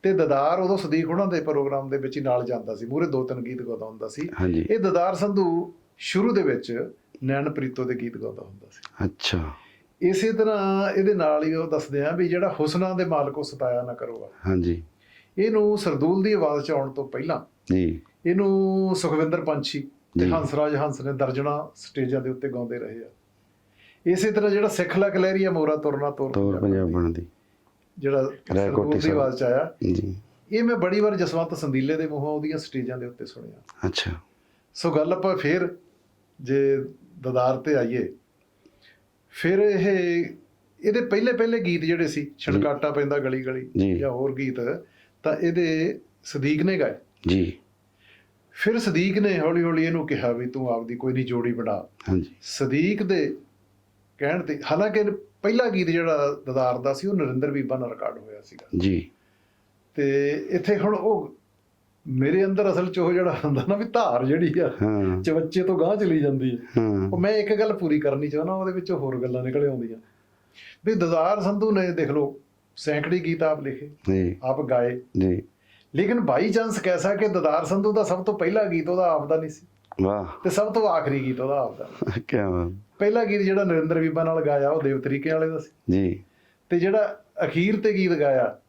ਤੇ ਦਦਾਰ ਉਦੋਂ ਸਦੀਕ ਹੁਣਾਂ ਦੇ ਪ੍ਰੋਗਰਾਮ ਦੇ ਵਿੱਚ ਹੀ ਨਾਲ ਜਾਂਦਾ ਸੀ। ਮੂਰੇ ਦੋ ਤਿੰਨ ਗੀਤ ਗਾਉਂਦਾ ਹੁੰਦਾ ਸੀ। ਇਹ ਦਦਾਰ ਸੰਧੂ ਸ਼ੁਰੂ ਦੇ ਵਿੱਚ ਨੈਣ ਪ੍ਰੀਤੋ ਦੇ ਗੀਤ ਗਾਉਂਦਾ ਹੁੰਦਾ ਸੀ। ਅੱਛਾ। ਇਸੇ ਤਰ੍ਹਾਂ ਇਹਦੇ ਨਾਲ ਹੀ ਉਹ ਦੱਸਦੇ ਆ ਵੀ ਜਿਹੜਾ ਹੁਸਨਾ ਦੇ ਮਾਲਕੋ ਸਤਾਇਆ ਨਾ ਕਰੋ ਹਾਂਜੀ। ਇਹਨੂੰ ਸਰਦੂਲ ਦੀ ਆਵਾਜ਼ ਚ ਆਉਣ ਤੋਂ ਪਹਿਲਾਂ ਜੀ। ਇਹਨੂੰ ਸੁਖਵਿੰਦਰ ਪੰਛੀ ਤੇ। ਹੰਸਰਾਜ ਹੰਸ ਨੇ ਦਰਜਣਾ ਸਟੇਜਾਂ ਦੇ ਉੱਤੇ ਗਾਉਂਦੇ ਰਹੇ ਆ। ਇਸੇ ਤਰ੍ਹਾਂ ਜਿਹੜਾ ਸਿੱਖ ਲਾ ਕਲੈਰੀਆ ਮੋਰਾ ਤੁਰਨਾ ਤੁਰ ਤੋਰ ਪੰਜਾਬਣ ਦੀ, ਜਿਹੜਾ ਸਰਦੂਲ ਦੀ। ਆਵਾਜ਼ ਚ ਆਇਆ। ਜੀ। ਇਹ ਮੈਂ ਬੜੀ ਵਾਰ ਜਸਵੰਤ ਸੰਦੀਲੇ ਦੇ ਮੂੰਹੋਂ ਉਹਦੀਆਂ ਸਟੇਜਾਂ ਦੇ ਉੱਤੇ ਸੁਣਿਆ। ਅੱਛਾ। ਸੋ ਗੱਲ ਆਪਾਂ ਫੇਰ ਜੇ ਦਦਾਰ ਤੇ ਆਈਏ। ਫਿਰ ਇਹ ਇਹਦੇ ਪਹਿਲੇ ਪਹਿਲੇ ਗੀਤ ਜਿਹੜੇ ਸੀ ਛਣਕਾਟਾ ਪੈਂਦਾ ਗਲੀ। ਗਲੀ ਜਾਂ ਹੋਰ ਗੀਤ ਤਾਂ ਇਹਦੇ ਸਦੀਕ ਨੇ ਗਾਏ। ਜੀ। ਫਿਰ ਸਦੀਕ ਨੇ ਹੌਲੀ ਹੌਲੀ ਇਹਨੂੰ ਕਿਹਾ ਵੀ ਤੂੰ ਆਪਦੀ ਕੋਈ ਨਹੀਂ ਜੋੜੀ ਬਣਾ। ਹਾਂਜੀ। ਸਦੀਕ ਦੇ ਕਹਿਣ ਤੇ ਹਾਲਾਂਕਿ ਪਹਿਲਾ ਗੀਤ ਜਿਹੜਾ ਦਦਾਰ ਦਾ ਸੀ ਉਹ ਨਰਿੰਦਰ ਬੀਬਾ ਨਾਲ ਰਿਕਾਰਡ ਹੋਇਆ ਸੀਗਾ। ਜੀ। ਤੇ ਇੱਥੇ ਹੁਣ ਉਹ ਮੇਰੇ ਅੰਦਰ ਅਸਲ ਚ ਉਹ ਜਿਹੜਾ ਹੁੰਦਾ ਨਾ ਵੀ ਧਾਰ ਜਿਹੜੀ ਆ ਚਵੱਚੇ ਤੋਂ ਗਾਂਹ ਚਲੀ ਜਾਂਦੀ ਹੈ। ਉਹ ਮੈਂ ਇੱਕ ਗੱਲ ਪੂਰੀ ਕਰਨੀ ਚਾਹੁੰਦਾ ਉਹਦੇ ਵਿੱਚੋਂ ਹੋਰ ਗੱਲਾਂ ਨਿਕਲ ਆਉਂਦੀਆਂ। ਵੀ ਦਦਾਰ ਸੰਧੂ ਨੇ ਦੇਖ ਲਓ ਸੈਂਕੜੇ ਗੀਤ ਆਪ ਲਿਖੇ ਜੀ। ਆਪ ਗਾਏ। ਜੀ। ਲੇਕਿਨ ਬਾਈ ਚਾਂਸ ਕੈਸਾ ਕਿ ਦਦਾਰ ਸੰਧੂ ਦਾ ਸਭ ਤੋਂ ਪਹਿਲਾ ਗੀਤ ਉਹਦਾ ਆਪ ਦਾ ਨਹੀਂ ਸੀ। ਵਾਹ। ਤੇ ਸਭ ਤੋਂ ਆਖਰੀ ਗੀਤ ਉਹਦਾ ਆਪ ਦਾ। ਕੀ ਬਾਤ। ਪਹਿਲਾ ਗੀਤ ਜਿਹੜਾ ਨਰਿੰਦਰ ਬੀਬਾ ਨਾਲ ਗਾਇਆ ਉਹ ਦੇਵ ਤਰੀਕੇ ਵਾਲੇ ਦਾ ਸੀ। ਜੀ। ਤੇ ਜਿਹੜਾ ਅਖੀਰ ਤੇ ਗੀਤ ਗਾਇਆ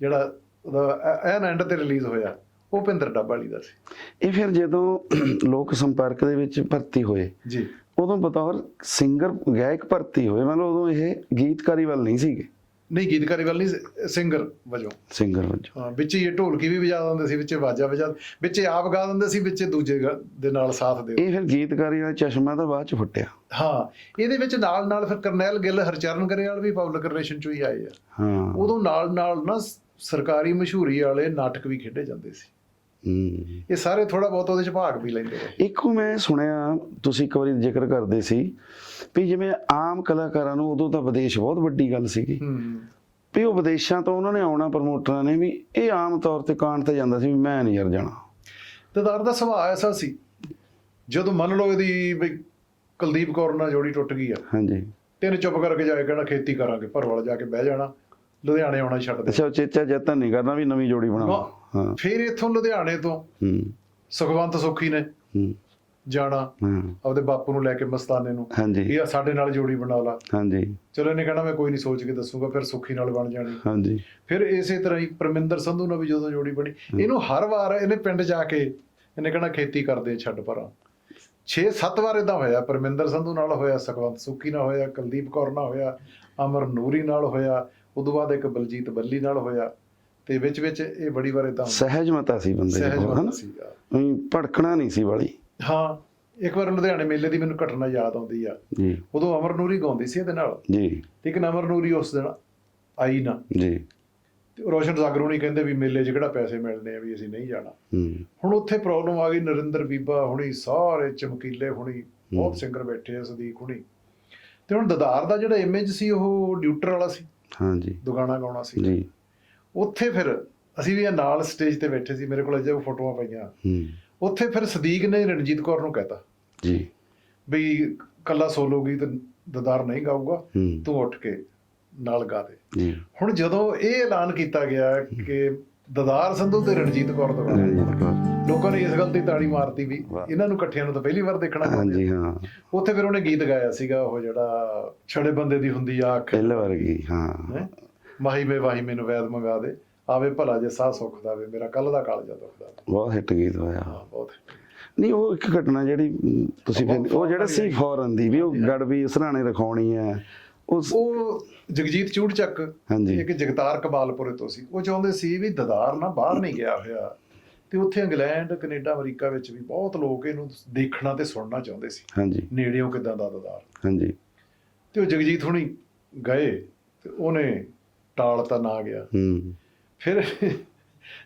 ਜਿਹੜਾ ਉਹਦਾ ਐਨ ਐਂਡ ਤੇ ਰਿਲੀਜ਼ ਹੋਇਆ ਉਹ ਭਿੰਦਰ ਡੱਬ ਵਾਲੀ ਦਾ ਸੀ। ਇਹ ਫਿਰ ਜਦੋਂ ਲੋਕ ਸੰਪਰਕ ਦੇ ਵਿੱਚ ਭਰਤੀ ਹੋਏ ਜੀ। ਉਦੋਂ ਬਤੌਰ ਸਿੰਗਰ ਗਾਇਕ ਭਰਤੀ ਹੋਏ ਮਤਲਬ ਉਦੋਂ ਇਹ ਗੀਤਕਾਰੀ ਵੱਲ ਨਹੀਂ ਸੀਗੇ। ਨਹੀਂ ਗੀਤਕਾਰੀ ਵੱਲ ਨਹੀਂ ਸਿੰਗਰ ਵਜੋਂ। ਸਿੰਗਰ ਵਜੋਂ। ਹਾਂ ਵਿੱਚ ਇਹ ਢੋਲਕੀ ਵੀ ਵਜਾ ਦਿੰਦੇ ਸੀ ਵਿੱਚ ਵਾਜਾ ਵਜਾ ਵਿੱਚ ਆਪ ਗਾ ਦਿੰਦੇ ਸੀ ਵਿੱਚ ਦੂਜੇ ਦੇ ਨਾਲ ਸਾਥ ਦੇ ਇਹ ਫਿਰ ਗੀਤਕਾਰੀ ਦਾ ਚਸ਼ਮਾ ਤਾਂ ਬਾਅਦ ਚ ਫੁੱਟਿਆ। ਹਾਂ ਇਹਦੇ ਵਿੱਚ ਨਾਲ ਨਾਲ ਫਿਰ ਕਰਨੈਲ ਗਿੱਲ ਹਰਚਰਨ ਗਰੇਵਾਲ ਵੀ ਪਬਲਿਕ ਰਿਲੇਸ਼ਨ ਚੋਂ ਹੀ ਆਏ ਆ। ਹਾਂ। ਉਦੋਂ ਨਾਲ ਨਾਲ ਨਾ ਸਰਕਾਰੀ ਮਸ਼ਹੂਰੀ ਵਾਲੇ ਨਾਟਕ ਵੀ ਖੇਡੇ ਜਾਂਦੇ ਸੀ। ਹੂੰ। ਇਹ ਸਾਰੇ ਥੋੜਾ ਬਹੁਤ ਉਹਦੇ ਚ ਭਾਗ ਵੀ ਲੈਂਦੇ ਰਹੇ ਇੱਕੋ ਮੈਂ ਸੁਣਿਆ ਤੁਸੀਂ ਇੱਕ ਵਾਰੀ ਜ਼ਿਕਰ ਕਰਦੇ ਸੀ ਵੀ ਜਿਵੇਂ ਆਮ ਕਲਾਕਾਰਾਂ ਨੂੰ ਉਦੋਂ ਤਾਂ ਵਿਦੇਸ਼ ਬਹੁਤ ਵੱਡੀ ਗੱਲ ਸੀਗੀ। ਹੂੰ। ਵੀ ਉਹ ਵਿਦੇਸ਼ਾਂ ਤੋਂ ਉਹਨਾਂ ਨੇ ਆਉਣਾ ਪ੍ਰਮੋਟਰਾਂ ਨੇ ਵੀ ਇਹ ਆਮ ਤੌਰ ਤੇ ਕਾਣ ਤੇ ਜਾਂਦਾ ਸੀ ਵੀ ਮੈਂ ਨਹੀਂ ਯਾਰ ਜਾਣਾ। ਦਦਾਰ ਦਾ ਸੁਭਾਅ ਐਸਾ ਸੀ ਜਦੋਂ ਮੰਨ ਲਓ ਇਹਦੀ ਵੀ ਕੁਲਦੀਪ ਕੌਰ ਨਾਲ ਜੋੜੀ ਟੁੱਟ ਗਈ ਆ। ਹਾਂਜੀ। ਤਿੰਨ ਚੁੱਪ ਕਰਕੇ ਜਾਏ ਕਹਿਣਾ ਖੇਤੀ ਕਰਾਂਗੇ ਭਰਵਾਲ ਜਾ ਕੇ ਬਹਿ ਜਾਣਾ ਲੁਧਿਆਣੇ ਆਉਣਾ ਛੱਡ ਦੇ। ਅੱਛਾ ਚੇਚਾ ਜਤਨ ਨਹੀਂ ਕਰਨਾ ਵੀ ਨਵੀਂ ਜੋੜੀ ਬਣਾਵਾ ਹਾਂ। ਫਿਰ ਇੱਥੋਂ ਲੁਧਿਆਣੇ ਤੋਂ ਹੂੰ। ਸੁਖਵੰਤ ਸੁਖੀ ਨੇ ਹੂੰ। ਜਾਣਾ ਹਾਂ। ਆਪਦੇ ਬਾਪੂ ਨੂੰ ਲੈ ਕੇ ਮਸਤਾਨੇ ਨੂੰ। ਹਾਂਜੀ। ਇਹ ਸਾਡੇ ਨਾਲ ਜੋੜੀ ਬਣਾ ਲਾ। ਹਾਂਜੀ। ਚਲੋ ਇਹਨੇ ਕਹਿਣਾ ਮੈਂ ਕੋਈ ਨਹੀਂ ਸੋਚ ਕੇ ਦੱਸੂਗਾ ਫਿਰ ਸੁਖੀ ਨਾਲ ਬਣ ਜਾਣੀ। ਹਾਂਜੀ। ਫਿਰ ਇਸੇ ਤਰ੍ਹਾਂ ਹੀ ਪਰਮਿੰਦਰ ਸੰਧੂ ਨਾਲ ਵੀ ਜਦੋਂ ਜੋੜੀ ਬਣੀ ਇਹਨੂੰ ਹਰ ਵਾਰ ਇਹਨੇ ਪਿੰਡ ਜਾ ਕੇ ਇਹਨੇ ਕਹਿਣਾ ਖੇਤੀ ਕਰਦੇ ਛੱਡ ਪਰਾਂ। 6-7 ਵਾਰ ਇਦਾਂ ਹੋਇਆ ਪਰਮਿੰਦਰ ਸੰਧੂ ਨਾਲ ਹੋਇਆ ਸੁਖਵੰਤ ਸੁੱਖੀ ਨਾਲ ਹੋਇਆ ਕੁਲਦੀਪ ਕੌਰ ਨਾਲ ਹੋਇਆ ਅਮਰ ਨੂਰੀ ਨਾਲ ਹੋਇਆ ਉਦੋਂ ਬਾਅਦ ਇੱਕ ਬਲਜੀਤ ਬੱਲੀ ਨਾਲ ਹੋਇਆ। ਤੇ ਵਿੱਚ ਵਿੱਚ ਇਹ ਬੜੀ ਵਾਰ ਇਦਾਂ ਸਹਿਜ ਮਤਾ ਸੀ ਬੰਦੇ ਸਹਿਜ ਕੋਲ ਮਤ ਹਨਾ? ਸੀਗਾ ਉਈਂ ਭੜਕਣਾ ਨਹੀਂ ਸੀ ਵਾਲੀ। ਹਾਂ ਇੱਕ ਵਾਰ ਲੁਧਿਆਣੇ ਮੇਲੇ ਦੀ ਮੈਨੂੰ ਘਟਨਾ ਯਾਦ ਆਉਂਦੀ ਆ। ਜੀ। ਉਦੋਂ ਅਮਰ ਨੂਰੀ ਗਾਉਂਦੀ ਸੀ ਇਹਦੇ ਨਾਲ। ਜੀ। ਤੇ ਇੱਕ ਅਮਰ ਨੂਰੀ ਉਸ ਦਿਨ ਆਈ ਨਾ। ਜੀ। ਰੋਸ਼ਨ ਜਾਗਰੂਣੀ ਕਹਿੰਦੇ ਵੀ ਮੇਲੇ 'ਚ ਕਿਹੜਾ ਪੈਸੇ ਮਿਲਣੇ ਆ ਵੀ ਅਸੀਂ ਨਹੀਂ ਜਾਣਾ। ਹੁਣ ਉੱਥੇ ਪ੍ਰੋਬਲਮ ਆ ਗਈ ਨਰਿੰਦਰ ਬੀਬਾ ਹੁਣੀ ਸਾਰੇ ਚਮਕੀਲੇ ਹੁਣੀ ਬਹੁਤ ਸਿੰਗਰ ਬੈਠੇ ਆ ਸਦੀਕ ਹੁਣੀ। ਤੇ ਹੁਣ ਦਦਾਰ ਦਾ ਜਿਹੜਾ ਇਮੇਜ ਸੀ ਉਹ ਡਿਊਟਰ ਵਾਲਾ ਸੀ। ਹਾਂਜੀ ਦੁਗਾਣਾ ਗਾਉਣਾ ਸੀ। ਜੀ। ਉੱਥੇ ਫਿਰ ਅਸੀਂ ਵੀ ਨਾਲ ਸਟੇਜ ਤੇ ਬੈਠੇ ਸੀ ਮੇਰੇ ਕੋਲ ਅਜੇ ਉਹ ਫੋਟੋਆਂ ਪਈਆਂ। ਉੱਥੇ ਫਿਰ ਸਦੀਕ ਨੇ ਰਣਜੀਤ ਕੌਰ ਨੂੰ ਕਹਿਤਾ ਜੀ। ਵੀ ਕੱਲਾ ਸੋਲੋ ਗੀਤ ਦਦਾਰ ਨਹੀਂ ਗਾਊਗਾ ਤੂੰ ਉੱਠ ਕੇ ਨਾਲ ਗਾ ਦੇ। ਹੁਣ ਜਦੋਂ ਇਹ ਐਲਾਨ ਕੀਤਾ ਗਿਆ ਕਿ ਦਦਾਰ ਸੰਧੂ ਤੇ ਰਣਜੀਤ ਕੌਰ ਦਾ ਕੌਰ। ਲੋਕਾਂ ਨੇ ਇਸ ਗੱਲ ਤੇ ਤਾੜੀ ਮਾਰਤੀ ਵੀ। ਇਹਨਾਂ ਨੂੰ ਇਕੱਠਿਆਂ ਨੂੰ ਤਾਂ ਪਹਿਲੀ ਵਾਰ ਦੇਖਣਾ ਹਾਂਜੀ ਹਾਂ। ਉੱਥੇ ਫਿਰ ਉਹਨੇ ਗੀਤ ਗਾਇਆ ਸੀਗਾ ਉਹ ਜਿਹੜਾ ਛੜੇ ਬੰਦੇ ਦੀ ਹੁੰਦੀ ਆ ਅੱਖ। ਪਹਿਲੇ ਵਰਗੀ ਹਾਂ। ਹੈਂ? ਮਾਹੀ ਮੇ ਵਾਹੀ ਮੈਨੂੰ ਵੈਦ ਮੰਗਾ ਦੇ। ਆਵੇ ਭਲਾ ਜੇ ਸਾਹ ਸੁੱਖ ਦਾ ਵੇ ਮੇਰਾ ਕੱਲ ਦਾ ਕਾਲਜਾ ਦੁਖਦਾ ਵੇ। ਬਹੁਤ ਹਿੱਟ ਗੀਤ ਹੋਇਆ। ਹਾਂ ਬਹੁਤ ਨਹੀਂ ਉਹ ਇੱਕ ਘਟਨਾ ਜਿਹੜੀ ਤੁਸੀਂ ਫਿਰ ਉਹ ਜਿਹੜਾ ਸੀ ਫੌਰਨ ਦੀ ਵੀ ਉਹ ਗੜਵੀ ਸਰਾਣੇ ਰਖਾਉਣੀ ਹੈ। ਉਸ ਉਹ ਜਗਜੀਤ ਚੂੜਚੱਕ ਹਾਂਜੀ। ਇੱਕ ਜਗਤਾਰ ਕਬਾਲਪੁਰੇ ਤੋਂ ਸੀ। ਉਹ ਚਾਹੁੰਦੇ ਸੀ ਵੀ ਦਦਾਰ ਨਾ ਬਾਹਰ ਨਹੀਂ ਗਿਆ ਹੋਇਆ। ਤੇ ਉੱਥੇ ਇੰਗਲੈਂਡ ਕੈਨੇਡਾ ਅਮਰੀਕਾ ਵਿੱਚ ਵੀ ਬਹੁਤ ਲੋਕ ਇਹਨੂੰ ਦੇਖਣਾ ਤੇ ਸੁਣਨਾ ਚਾਹੁੰਦੇ ਸੀ। ਹਾਂਜੀ। ਨੇੜਿਓਂ ਕਿਦਾਂ ਦਾ ਦਦਾਰ? ਹਾਂਜੀ। ਤੇ ਉਹ ਜਗਜੀਤ ਹੁਣੀ ਗਏ ਤੇ ਉਹਨੇ ਟਾਲ ਤਾਂ ਨਾ ਗਿਆ। ਹੂੰ। ਫਿਰ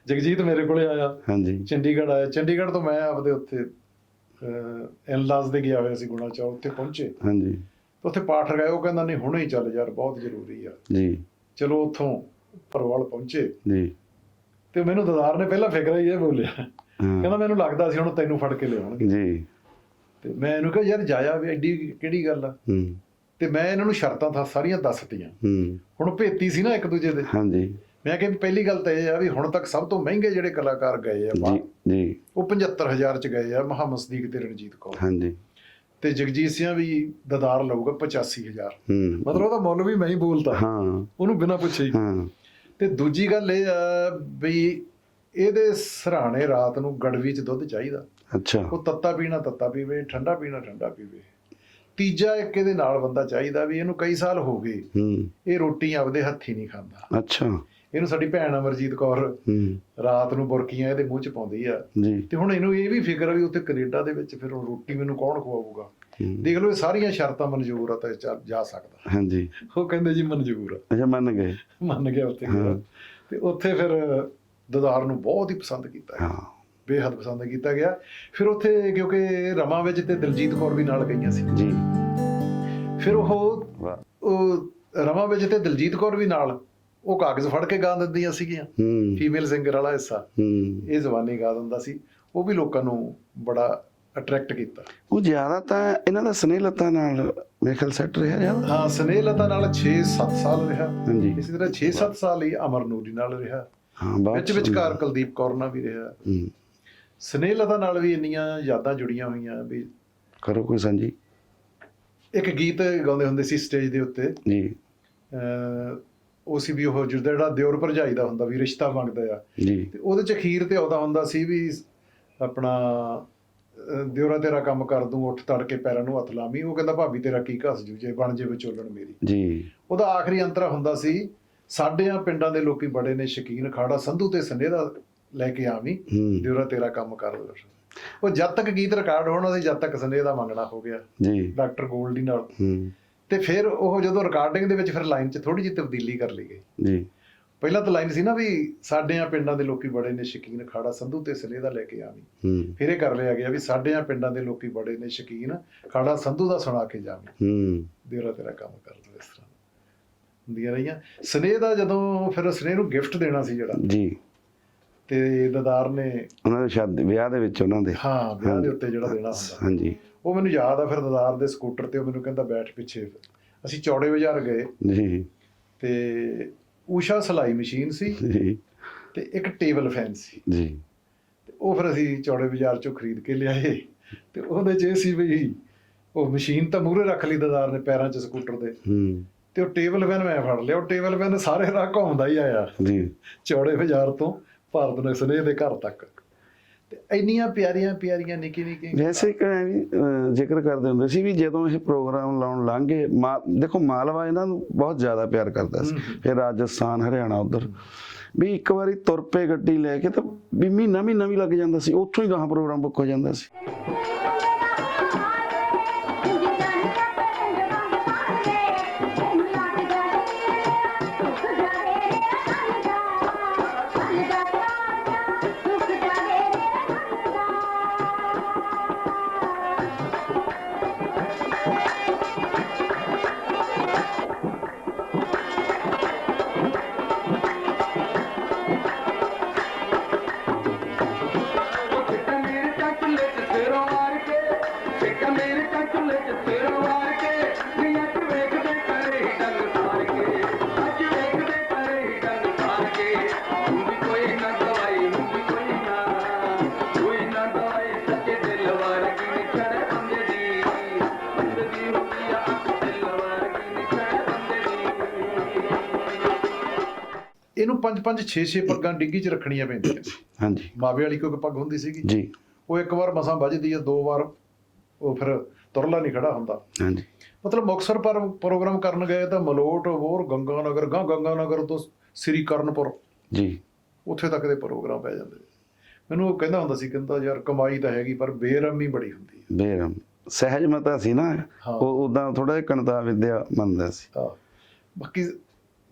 ਜਗਜੀਤ ਮੇਰੇ ਕੋਲੇ ਆਇਆ। ਹਾਂਜੀ। ਚੰਡੀਗੜ੍ਹ ਆਇਆ। ਚੰਡੀਗੜ੍ਹ ਤੋਂ ਮੈਂ ਆਪਦੇ ਉੱਥੇ ਇਨਲਾਸ ਦੇ ਗਿਆ ਹੋਇਆ ਸੀ ਗੁਣਾ ਚੌਕ ਉੱਥੇ ਪਹੁੰਚੇ। ਹਾਂਜੀ। ਉੱਥੇ ਪਾਠ ਰਗਾਇਆ ਉਹ ਕਹਿੰਦਾ ਨਹੀਂ ਹੁਣੇ ਹੀ ਚੱਲ ਯਾਰ ਬਹੁਤ ਜ਼ਰੂਰੀ ਆ। ਜੀ। ਚਲੋ ਉੱਥੋਂ ਪਰਵਾਲ ਪਹੁੰਚੇ। ਜੀ। ਤੇ ਮੈਨੂੰ ਦਦਾਰ ਨੇ ਪਹਿਲਾਂ ਫਿਕਰ ਹੀ ਇਹ ਬੋਲਿਆ। ਕਹਿੰਦਾ ਮੈਨੂੰ ਲੱਗਦਾ ਸੀ ਹੁਣ ਤੈਨੂੰ ਫੜ ਕੇ ਲਿਆਉਣਗੇ। ਜੀ। ਤੇ ਮੈਂ ਇਹਨੂੰ ਕਿਹਾ ਯਾਰ ਜਾਇਆ ਵੀ ਐਡੀ ਕਿਹੜੀ ਗੱਲ ਆ? ਹੂੰ। ਤੇ ਮੈਂ ਇਹਨਾਂ ਨੂੰ ਸ਼ਰਤਾਂ ਤਾਂ ਸਾਰੀਆਂ ਦੱਸਤੀਆਂ। ਹੂੰ। ਹੁਣ ਭੇਤੀ ਸੀ ਨਾ ਇੱਕ ਦੂਜੇ ਦੇ। ਹਾਂਜੀ। ਮੈਂ ਕਿਹਾ ਵੀ ਪਹਿਲੀ ਗੱਲ ਤਾਂ ਇਹ ਆ ਵੀ ਹੁਣ ਤੱਕ ਸਭ ਤੋਂ ਮਹਿੰਗੇ ਜਿਹੜੇ ਕਲਾਕਾਰ ਗਏ ਆ ਜੀ ਜੀ। ਉਹ 75000 ਚ ਗਏ ਆ ਮੁਹੰਮਦ ਸਦੀਕ ਤੇ ਰਣਜੀਤ ਕੌਰ। ਹਾਂਜੀ। ਤੇ ਜਗਜੀਤ ਸਿੰਘ ਵੀ ਦਦਾਰ ਲਊਗਾ 85000 ਹੂੰ। ਮਤਲਬ ਉਹਦਾ ਮੁੱਲ ਵੀ ਮੈਂ ਹੀ ਬੋਲਤਾ। ਹਾਂ। ਉਹਨੂੰ ਬਿਨਾਂ ਪੁੱਛੇ ਹੀ। ਹਾਂ। ਤੇ ਦੂਜੀ ਗੱਲ ਇਹ ਆ ਵੀ ਇਹਦੇ ਸਰਾਣੇ ਰਾਤ ਨੂੰ ਗੜਵੀ ਚ ਦੁੱਧ ਚਾਹੀਦਾ। ਅੱਛਾ। ਉਹ ਤੱਤਾ ਪੀਣਾ ਤੱਤਾ ਪੀਵੇ ਠੰਡਾ ਪੀਣਾ ਠੰਡਾ ਪੀਵੇ। ਤੀਜਾ ਇੱਕ ਇਹਦੇ ਨਾਲ ਬੰਦਾ ਚਾਹੀਦਾ ਵੀ ਇਹਨੂੰ ਕਈ ਸਾਲ ਹੋ ਗਏ। ਹੂੰ। ਇਹ ਰੋਟੀ ਆਪਦੇ ਹੱਥੀ ਨਹੀਂ ਖਾਂਦਾ। ਅੱਛਾ। ਇਹਨੂੰ ਸਾਡੀ ਭੈਣ ਅਮਰਜੀਤ ਕੌਰ ਹੂੰ। ਰਾਤ ਨੂੰ ਬੁਰਕੀਆਂ ਇਹਦੇ ਮੂੰਹ ਚ ਪਾਉਂਦੀ ਆ। ਤੇ ਹੁਣ ਇਹਨੂੰ ਇਹ ਵੀ ਫਿਕਰ ਆ ਵੀ ਉੱਥੇ ਕੈਨੇਡਾ ਦੇ ਵਿੱਚ ਫਿਰ ਹੁਣ ਰੋਟੀ ਮੈਨੂੰ ਕੌਣ ਖਵਾਊਗਾ? ਦੇਖ ਲਓ ਇਹ ਸਾਰੀਆਂ ਸ਼ਰਤਾਂ ਮਨਜ਼ੂਰ ਆ ਤਾਂ ਚੱਲ ਜਾ ਸਕਦਾ। ਹਾਂਜੀ। ਉਹ ਕਹਿੰਦੇ ਜੀ ਮਨਜ਼ੂਰ ਆ। ਅੱਛਾ ਮੰਨ ਗਏ। ਮੰਨ ਗਿਆ ਉੱਥੇ। ਤੇ ਉੱਥੇ ਫਿਰ ਦਦਾਰ ਨੂੰ ਬਹੁਤ ਹੀ ਪਸੰਦ ਕੀਤਾ। ਹਾਂ। ਬੇਹੱਦ ਪਸੰਦ ਕੀਤਾ ਗਿਆ। ਫਿਰ ਉੱਥੇ ਕਿਉਂਕਿ ਰਮਾ ਵਿੱਚ ਤੇ ਦਿਲਜੀਤ ਕੌਰ ਵੀ ਨਾਲ ਗਈਆਂ ਸੀ। ਜੀ। ਫਿਰ ਉਹ ਉਹ ਰਮਾ ਵਿੱਚ ਤੇ ਦਿਲਜੀਤ ਕੌਰ ਵੀ ਨਾਲ ਉਹ ਕਾਗਜ਼ ਫੜ ਕੇ ਗਾ ਦਿੰਦੀਆਂ ਸੀਗੀਆਂ। ਫੀਮੇਲ ਸਿੰਗਰ ਵਾਲਾ ਹਿੱਸਾ। ਹੂੰ। ਇਹ ਜ਼ਬਾਨੀ ਗਾ ਦਿੰਦਾ ਸੀ। ਉਹ ਵੀ ਲੋਕਾਂ ਨੂੰ ਬੜਾ ਅਟਰੈਕਟ ਕੀਤਾ। ਉਹ ਜ਼ਿਆਦਾ ਤਾਂ ਇਹਨਾਂ ਦਾ ਸਨੇਹਲਤਾ ਨਾਲ ਮੇਰੇ ਖਿਆਲ ਸੈੱਟ ਰਿਹਾ ਜ਼ਿਆਦਾ। ਹਾਂ ਸਨੇਹਲਤਾ ਨਾਲ 6-7 ਸਾਲ ਰਿਹਾ। ਹਾਂਜੀ। ਇਸੇ ਤਰ੍ਹਾਂ 6-7 ਸਾਲ ਹੀ ਅਮਰ ਨੂਰੀ ਨਾਲ ਰਿਹਾ। ਹਾਂ ਵਿੱਚ ਵਿਚਕਾਰ ਕੁਲਦੀਪ ਕੌਰ ਨਾਲ ਵੀ ਰਿਹਾ। ਹੂੰ। ਸਨੇਹਲਤਾ ਨਾਲ ਵੀ ਇੰਨੀਆਂ ਯਾਦਾਂ ਜੁੜੀਆਂ ਹੋਈਆਂ ਵੀ ਕਰੋ ਕੋਈ ਸਾਂਝੀ। ਇੱਕ ਗੀਤ ਗਾਉਂਦੇ ਹੁੰਦੇ ਸੀ ਸਟੇਜ ਦੇ ਉੱਤੇ। ਜੀ। ਉਹ ਸੀ ਵੀ ਉਹ ਜਿਹੜਾ ਦਿਓਰ ਭਰਜਾਈ ਦਾ ਹੁੰਦਾ ਵੀ ਰਿਸ਼ਤਾ ਮੰਗਦਾ ਆ। ਜੀ। ਤੇ ਉਹਦੇ ਚ ਅਖੀਰ ਤੇ ਆਉਂਦਾ ਹੁੰਦਾ ਸੀ ਵੀ ਆਪਣਾ ਦਿਓਰਾ ਤੇਰਾ ਕੰਮ ਕਰ ਦੂੰ ਉੱਠ ਤੜ ਕੇ ਪੈਰਾਂ ਨੂੰ ਹੱਥ ਲਾਵੀਂ ਉਹ ਕਹਿੰਦਾ ਭਾਬੀ ਤੇਰਾ ਕੀ ਘਸ ਜੂ? ਜੇ ਬਣ ਜੇ ਵਿਚੋਲਣ ਮੇਰੀ। ਜੀ। ਉਹਦਾ ਆਖਰੀ ਅੰਤਰਾ ਹੁੰਦਾ ਸੀ ਸਾਡਿਆਂ ਪਿੰਡਾਂ ਦੇ ਲੋਕੀ ਬੜੇ ਨੇ ਸ਼ਕੀਨ ਖਾੜਾ ਸੰਧੂ ਤੇ ਸੰਨੇ ਦਾ ਲੈ ਕੇ ਆਵੀਂ ਹੂੰ। ਦਿਓਰਾ ਤੇਰਾ ਕੰਮ ਕਰ ਦੂ ਉਹ ਜਦ ਤੱਕ ਗੀਤ ਰਿਕਾਰਡ ਹੋਣਾ ਸੀ ਜਦ ਤੱਕ ਸੰਨੇ ਦਾ ਮੰਗਣਾ ਹੋ ਗਿਆ ਜੀ। ਡਾਕਟਰ ਗੋਲਡੀ ਨਾਲ। ਹੂੰ। ਤੇ ਫਿਰ ਉਹ ਜਦੋਂ ਰਿਕਾਰਡਿੰਗ ਦੇ ਵਿੱਚ ਫਿਰ ਲਾਈਨ 'ਚ ਥੋੜੀ ਜਿਹੀ ਤਬਦੀਲੀ ਕਰ ਲਈ ਗਈ। ਜੀ। ਪਹਿਲਾਂ ਤਾਂ ਲਾਈਨ ਸੀ ਨਾ ਵੀ ਸਾਡੇ ਆ ਪਿੰਡਾਂ ਦੇ ਲੋਕੀ ਬੜੇ ਨੇ ਸ਼ਕੀਨ ਖਾੜਾ ਸੰਧੂ ਤੇ ਸਲੇ ਦਾ ਲੈ ਕੇ ਆਵੀਂ। ਹੂੰ। ਫਿਰ ਇਹ ਕਰ ਲਿਆ ਗਿਆ ਵੀ ਸਾਡੇ ਆ ਪਿੰਡਾਂ ਦੇ ਲੋਕੀ ਬੜੇ ਨੇ ਸ਼ਕੀਨ ਖਾੜਾ ਸੰਧੂ ਦਾ ਸੁਣਾ ਕੇ ਜਾਵੀਂ। ਹੂੰ। ਦੇਰਾ ਤੇਰਾ ਕੰਮ ਕਰ ਲਓ ਇਸ ਤਰ੍ਹਾਂ। ਹੁੰਦੀਆਂ ਰਹੀਆਂ। ਸਨੇਹ ਦਾ ਜਦੋਂ ਫਿਰ ਸਨੇਹ ਨੂੰ ਗਿਫਟ ਦੇਣਾ ਸੀ ਜਿਹੜਾ ਜੀ। ਤੇ ਦਦਾਰ ਨੇ ਉਹਨਾਂ ਦੇ ਸ਼ਾਦੀ ਵਿਆਹ ਦੇ ਵਿੱਚ ਉਹਨਾਂ ਦੇ। ਹਾਂ ਵਿਆਹ ਦੇ ਉੱਤੇ ਜਿਹੜਾ ਦੇਣਾ ਹੁੰਦਾ। ਹਾਂਜੀ। ਉਹ ਮੈਨੂੰ ਯਾਦ ਆ ਫਿਰ ਦਦਾਰ ਦੇ ਸਕੂਟਰ ਤੇ ਉਹ ਮੈਨੂੰ ਕਹਿੰਦਾ ਬੈਠ ਪਿੱਛੇ। ਅਸੀਂ ਚੌੜੇ ਬਾਜ਼ਾਰ ਗਏ। ਜੀ। ਤੇ ਊਸ਼ਾ ਸਲਾਈ ਮਸ਼ੀਨ ਸੀ ਜੀ। ਤੇ ਇੱਕ ਟੇਬਲ ਫੈਨ ਸੀ। ਜੀ। ਤੇ ਉਹ ਫਿਰ ਅਸੀਂ ਚੌੜੇ ਬਾਜ਼ਾਰ ਚੋਂ ਖਰੀਦ ਕੇ ਲਿਆਏ। ਤੇ ਉਹਦੇ 'ਚ ਇਹ ਸੀ ਵੀ ਉਹ ਮਸ਼ੀਨ ਤਾਂ ਮੂਹਰੇ ਰੱਖ ਲਈ ਦਦਾਰ ਨੇ ਪੈਰਾਂ 'ਚ ਸਕੂਟਰ ਦੇ। ਹੂੰ। ਤੇ ਉਹ ਟੇਬਲ ਫੈਨ ਮੈਂ ਫੜ ਲਿਆ। ਉਹ ਟੇਬਲ ਫੈਨ ਸਾਰੇ ਰਾਹ ਘੁੰਮਦਾ ਹੀ ਆਇਆ। ਜੀ। ਚੌੜੇ ਬਾਜ਼ਾਰ ਤੋਂ। ਭਾਰਤ ਨਕਸਲੇ ਦੇ ਘਰ ਤੱਕ। ਤੇ ਇੰਨੀਆਂ ਪਿਆਰੀਆਂ ਪਿਆਰੀਆਂ ਨਿੱਕੀ ਨਿੱਕੀ ਵੈਸੇ ਅਹ, ਜ਼ਿਕਰ ਕਰਦੇ ਹੁੰਦੇ ਸੀ ਵੀ ਜਦੋਂ ਇਹ ਪ੍ਰੋਗਰਾਮ ਲਾਉਣ ਲੰਘੇ ਮਾ- ਦੇਖੋ ਮਾਲਵਾ ਇਹਨਾਂ ਨੂੰ ਬਹੁਤ ਜ਼ਿਆਦਾ ਪਿਆਰ ਕਰਦਾ ਸੀ। ਫਿਰ ਰਾਜਸਥਾਨ ਹਰਿਆਣਾ ਉਧਰ। ਵੀ ਇੱਕ ਵਾਰੀ ਤੁਰ ਪਏ ਗੱਡੀ ਲੈ ਕੇ ਤਾਂ ਵੀ ਮਹੀਨਾ ਮਹੀਨਾ ਵੀ ਲੱਗ ਜਾਂਦਾ ਸੀ ਉੱਥੋਂ ਹੀ ਗਾਹਾਂ ਪ੍ਰੋਗਰਾਮ ਬੁੱਕ ਹੋ ਜਾਂਦਾ ਸੀ। 5 5 6 6 ਪੱਗਾਂ ਡਿੱਗੀ 'ਚ ਰੱਖਣੀਆਂ ਪੈਂਦੀਆਂ ਸੀ ਹਾਂਜੀ। ਮਾਵੇ ਵਾਲੀ ਕੋਈ ਪੱਗ ਹੁੰਦੀ ਸੀਗੀ। ਜੀ। ਉਹ ਇੱਕ ਵਾਰ ਮਸਾਂ ਵੱਜਦੀ ਹੈ ਦੋ ਵਾਰ ਉਹ ਫਿਰ ਤੁਰਲਾ ਨਹੀਂ ਖੜਾ ਹੁੰਦਾ। ਹਾਂਜੀ। ਮਤਲਬ ਮੁਕਸਰ ਪਰ ਪ੍ਰੋਗਰਾਮ ਕਰਨ ਗਏ ਤਾਂ ਮਲੋਟ ਹੋਰ ਗੰਗਾ ਨਗਰ ਗਾਂ ਗੰਗਾ ਨਗਰ ਤੋਂ ਸ੍ਰੀ ਕਰਨਪੁਰ। ਜੀ। ਉੱਥੇ ਤੱਕ ਦੇ ਪ੍ਰੋਗਰਾਮ ਪੈ ਜਾਂਦੇ ਮੈਨੂੰ ਉਹ ਕਹਿੰਦਾ ਹੁੰਦਾ ਸੀ ਕਹਿੰਦਾ ਯਾਰ ਕਮਾਈ ਤਾਂ ਹੈਗੀ ਪਰ ਬੇਰਮੀ ਬੜੀ ਹੁੰਦੀ ਹੈ। ਬੇਰਮ ਸਹਿਜ ਮਤਾ ਸੀ ਨਾ। ਉਹ ਉਦਾਂ ਥੋੜਾ ਜਿਹਾ ਕਣਤਾ ਵਿਦਿਆ ਮੰਨਦਾ ਸੀ। ਹਾਂ। ਬਾਕੀ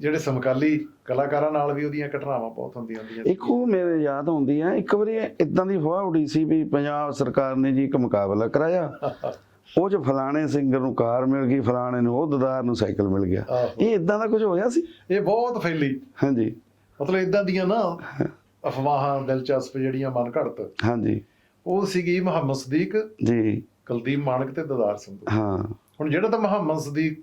ਜਿਹੜੇ ਸਮਕਾਲੀ ਕਲਾਕਾਰਾਂ ਨਾਲ ਵੀ ਉਹਦੀਆਂ ਘਟਨਾਵਾਂ ਬਹੁਤ ਹੁੰਦੀਆਂ ਹੁੰਦੀਆਂ ਇੱਕ ਉਹ ਮੇਰੇ ਯਾਦ ਆਉਂਦੀ ਹੈ ਇੱਕ ਵਾਰੀ ਇਦਾਂ ਦੀ ਹਵਾ ਉਡੀ ਸੀ ਵੀ ਪੰਜਾਬ ਸਰਕਾਰ ਨੇ ਜੀ ਇੱਕ ਮੁਕਾਬਲਾ ਕਰਾਇਆ। ਉਹ ਚ ਫਲਾਣੇ ਸਿੰਗਰ ਨੂੰ ਕਾਰ ਮਿਲ ਗਈ ਫਲਾਣੇ ਨੂੰ ਉਹ ਦਦਾਰ ਨੂੰ ਸਾਈਕਲ ਮਿਲ ਗਿਆ। ਇਹ ਇਦਾਂ ਦਾ ਕੁਝ ਹੋਇਆ ਸੀ? ਇਹ ਬਹੁਤ ਫੈਲੀ। ਹਾਂਜੀ। ਮਤਲਬ ਇਦਾਂ ਦੀਆਂ ਨਾ ਅਫਵਾਹਾਂ ਦਿਲਚਸਪ ਜਿਹੜੀਆਂ ਮਨ ਘੜਤ ਹਾਂਜੀ। ਉਹ ਸੀਗੀ ਮੁਹੰਮਦ ਸਦੀਕ ਜੀ। ਕੁਲਦੀਪ ਮਾਨਕ ਤੇ ਦਦਾਰ ਸੰਧੂ। ਹਾਂ। ਹੁਣ ਜਿਹੜਾ ਤਾਂ ਮੁਹੰਮਦ ਸਦੀਕ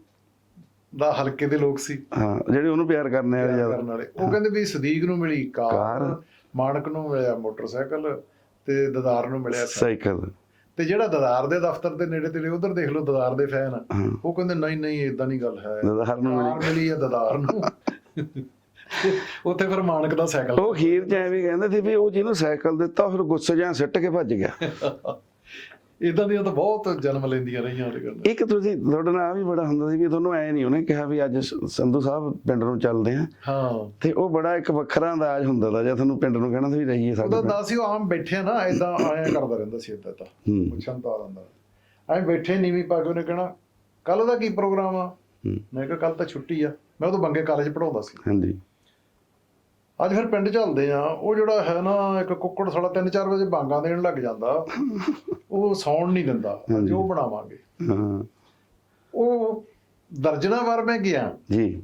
ਦਾ ਹਲਕੇ ਦੇ ਲੋਕ ਸੀ। ਹਾਂ ਜਿਹੜੇ ਉਹਨੂੰ ਪਿਆਰ ਕਰਨੇ ਵਾਲੇ ਪਿਆਰ ਜ਼ਿਆਦਾ। ਕਰਨ ਵਾਲੇ। ਉਹ ਕਹਿੰਦੇ ਵੀ ਸਦੀਕ ਨੂੰ ਮਿਲੀ ਕਾਰ ਕਾਰ। ਮਾਨਕ ਨੂੰ ਮਿਲਿਆ ਮੋਟਰਸਾਈਕਲ ਤੇ ਦਦਾਰ ਨੂੰ ਮਿਲਿਆ ਸਾਈਕਲ। ਸਾਈਕਲ। ਤੇ ਜਿਹੜਾ ਦਦਾਰ ਦੇ ਦਫ਼ਤਰ ਦੇ ਨੇੜੇ ਤੇੜੇ ਉਧਰ ਦੇਖ ਲਓ ਦਦਾਰ ਦੇ ਫੈਨ। ਹਾਂ। ਉਹ ਕਹਿੰਦੇ ਨਹੀਂ ਨਹੀਂ ਇਦਾਂ ਨਹੀਂ ਗੱਲ ਹੈ। ਦਦਾਰ ਨੂੰ ਕਾਰ ਮਿਲੀ। ਮਿਲੀ ਹੈ ਦਦਾਰ ਨੂੰ। ਉੱਥੇ ਫਿਰ ਮਾਨਕ ਦਾ ਸਾਈਕਲ ਉਹ ਖੀਰ ਚ ਐਵੇਂ ਕਹਿੰਦੇ ਸੀ ਵੀ ਉਹ ਜਿਹਨੂੰ ਸਾਈਕਲ ਦਿੱਤਾ ਫਿਰ ਗੁੱਸੇ ਜਾਂ ਸਿੱਟ ਕੇ ਭੱਜ ਗਿਆ। ਇਦਾਂ ਦੀਆਂ ਤਾਂ ਬਹੁਤ ਜਨਮ ਲੈਂਦੀਆਂ ਰਹੀਆਂ ਉਹਦੇ ਗੱਲ ਇੱਕ ਤੁਸੀਂ ਤੁਹਾਡਾ ਨਾਲ ਵੀ ਬੜਾ ਹੁੰਦਾ ਸੀ ਵੀ ਤੁਹਾਨੂੰ ਐ ਨਹੀਂ ਉਹਨੇ ਕਿਹਾ ਵੀ ਅੱਜ ਸੰਧੂ ਸਾਹਿਬ ਪਿੰਡ ਨੂੰ ਚੱਲਦੇ ਆ। ਹਾਂ। ਤੇ ਉਹ ਬੜਾ ਇੱਕ ਵੱਖਰਾ ਅੰਦਾਜ਼ ਹੁੰਦਾ ਦਾ ਜੇ ਤੁਹਾਨੂੰ ਪਿੰਡ ਨੂੰ ਕਹਿਣਾ ਸੀ ਵੀ ਰਹੀਏ ਸਾਡੇ ਉਹਦਾ। ਦੱਸ ਉਹ ਆਮ ਬੈਠੇ ਨਾ ਇਦਾਂ ਆਇਆ ਕਰਦਾ ਰਹਿੰਦਾ ਸੀ ਇਦਾਂ ਤਾਂ। ਹੂੰ। ਪੁੱਛਣ ਤਾਂ ਆਉਂਦਾ ਐਂ ਬੈਠੇ ਨੀਵੀਂ ਪਾ ਕੇ ਉਹਨੇ ਕਹਿਣਾ ਕੱਲ ਦਾ ਕੀ ਪ੍ਰੋਗਰਾਮ ਆ? ਹੂੰ। ਮੈਂ ਕਿਹਾ ਕੱਲ ਤਾਂ ਛੁੱਟੀ ਆ। ਮੈਂ ਉਦੋਂ ਬੰਗੇ ਕਾਲਜ ਪੜਾਉਂਦਾ ਸੀ। ਹਾਂਜੀ। ਅੱਜ ਫਿਰ ਪਿੰਡ ਚੱਲਦੇ ਆ ਉਹ ਜਿਹੜਾ ਹੈ ਨਾ ਇੱਕ ਕੁੱਕੜ ਸਾਲਾ 3-4 ਵਜੇ ਬਾਂਗਾ ਦੇਣ ਲੱਗ ਜਾਂਦਾ। ਉਹ ਸੌਣ ਨਹੀਂ ਦਿੰਦਾ ਅੱਜ ਉਹ ਬਣਾਵਾਂਗੇ। ਹਾਂ। ਉਹ ਦਰਜਨਾ ਵਾਰ ਮੈਂ ਗਿਆ। ਜੀ।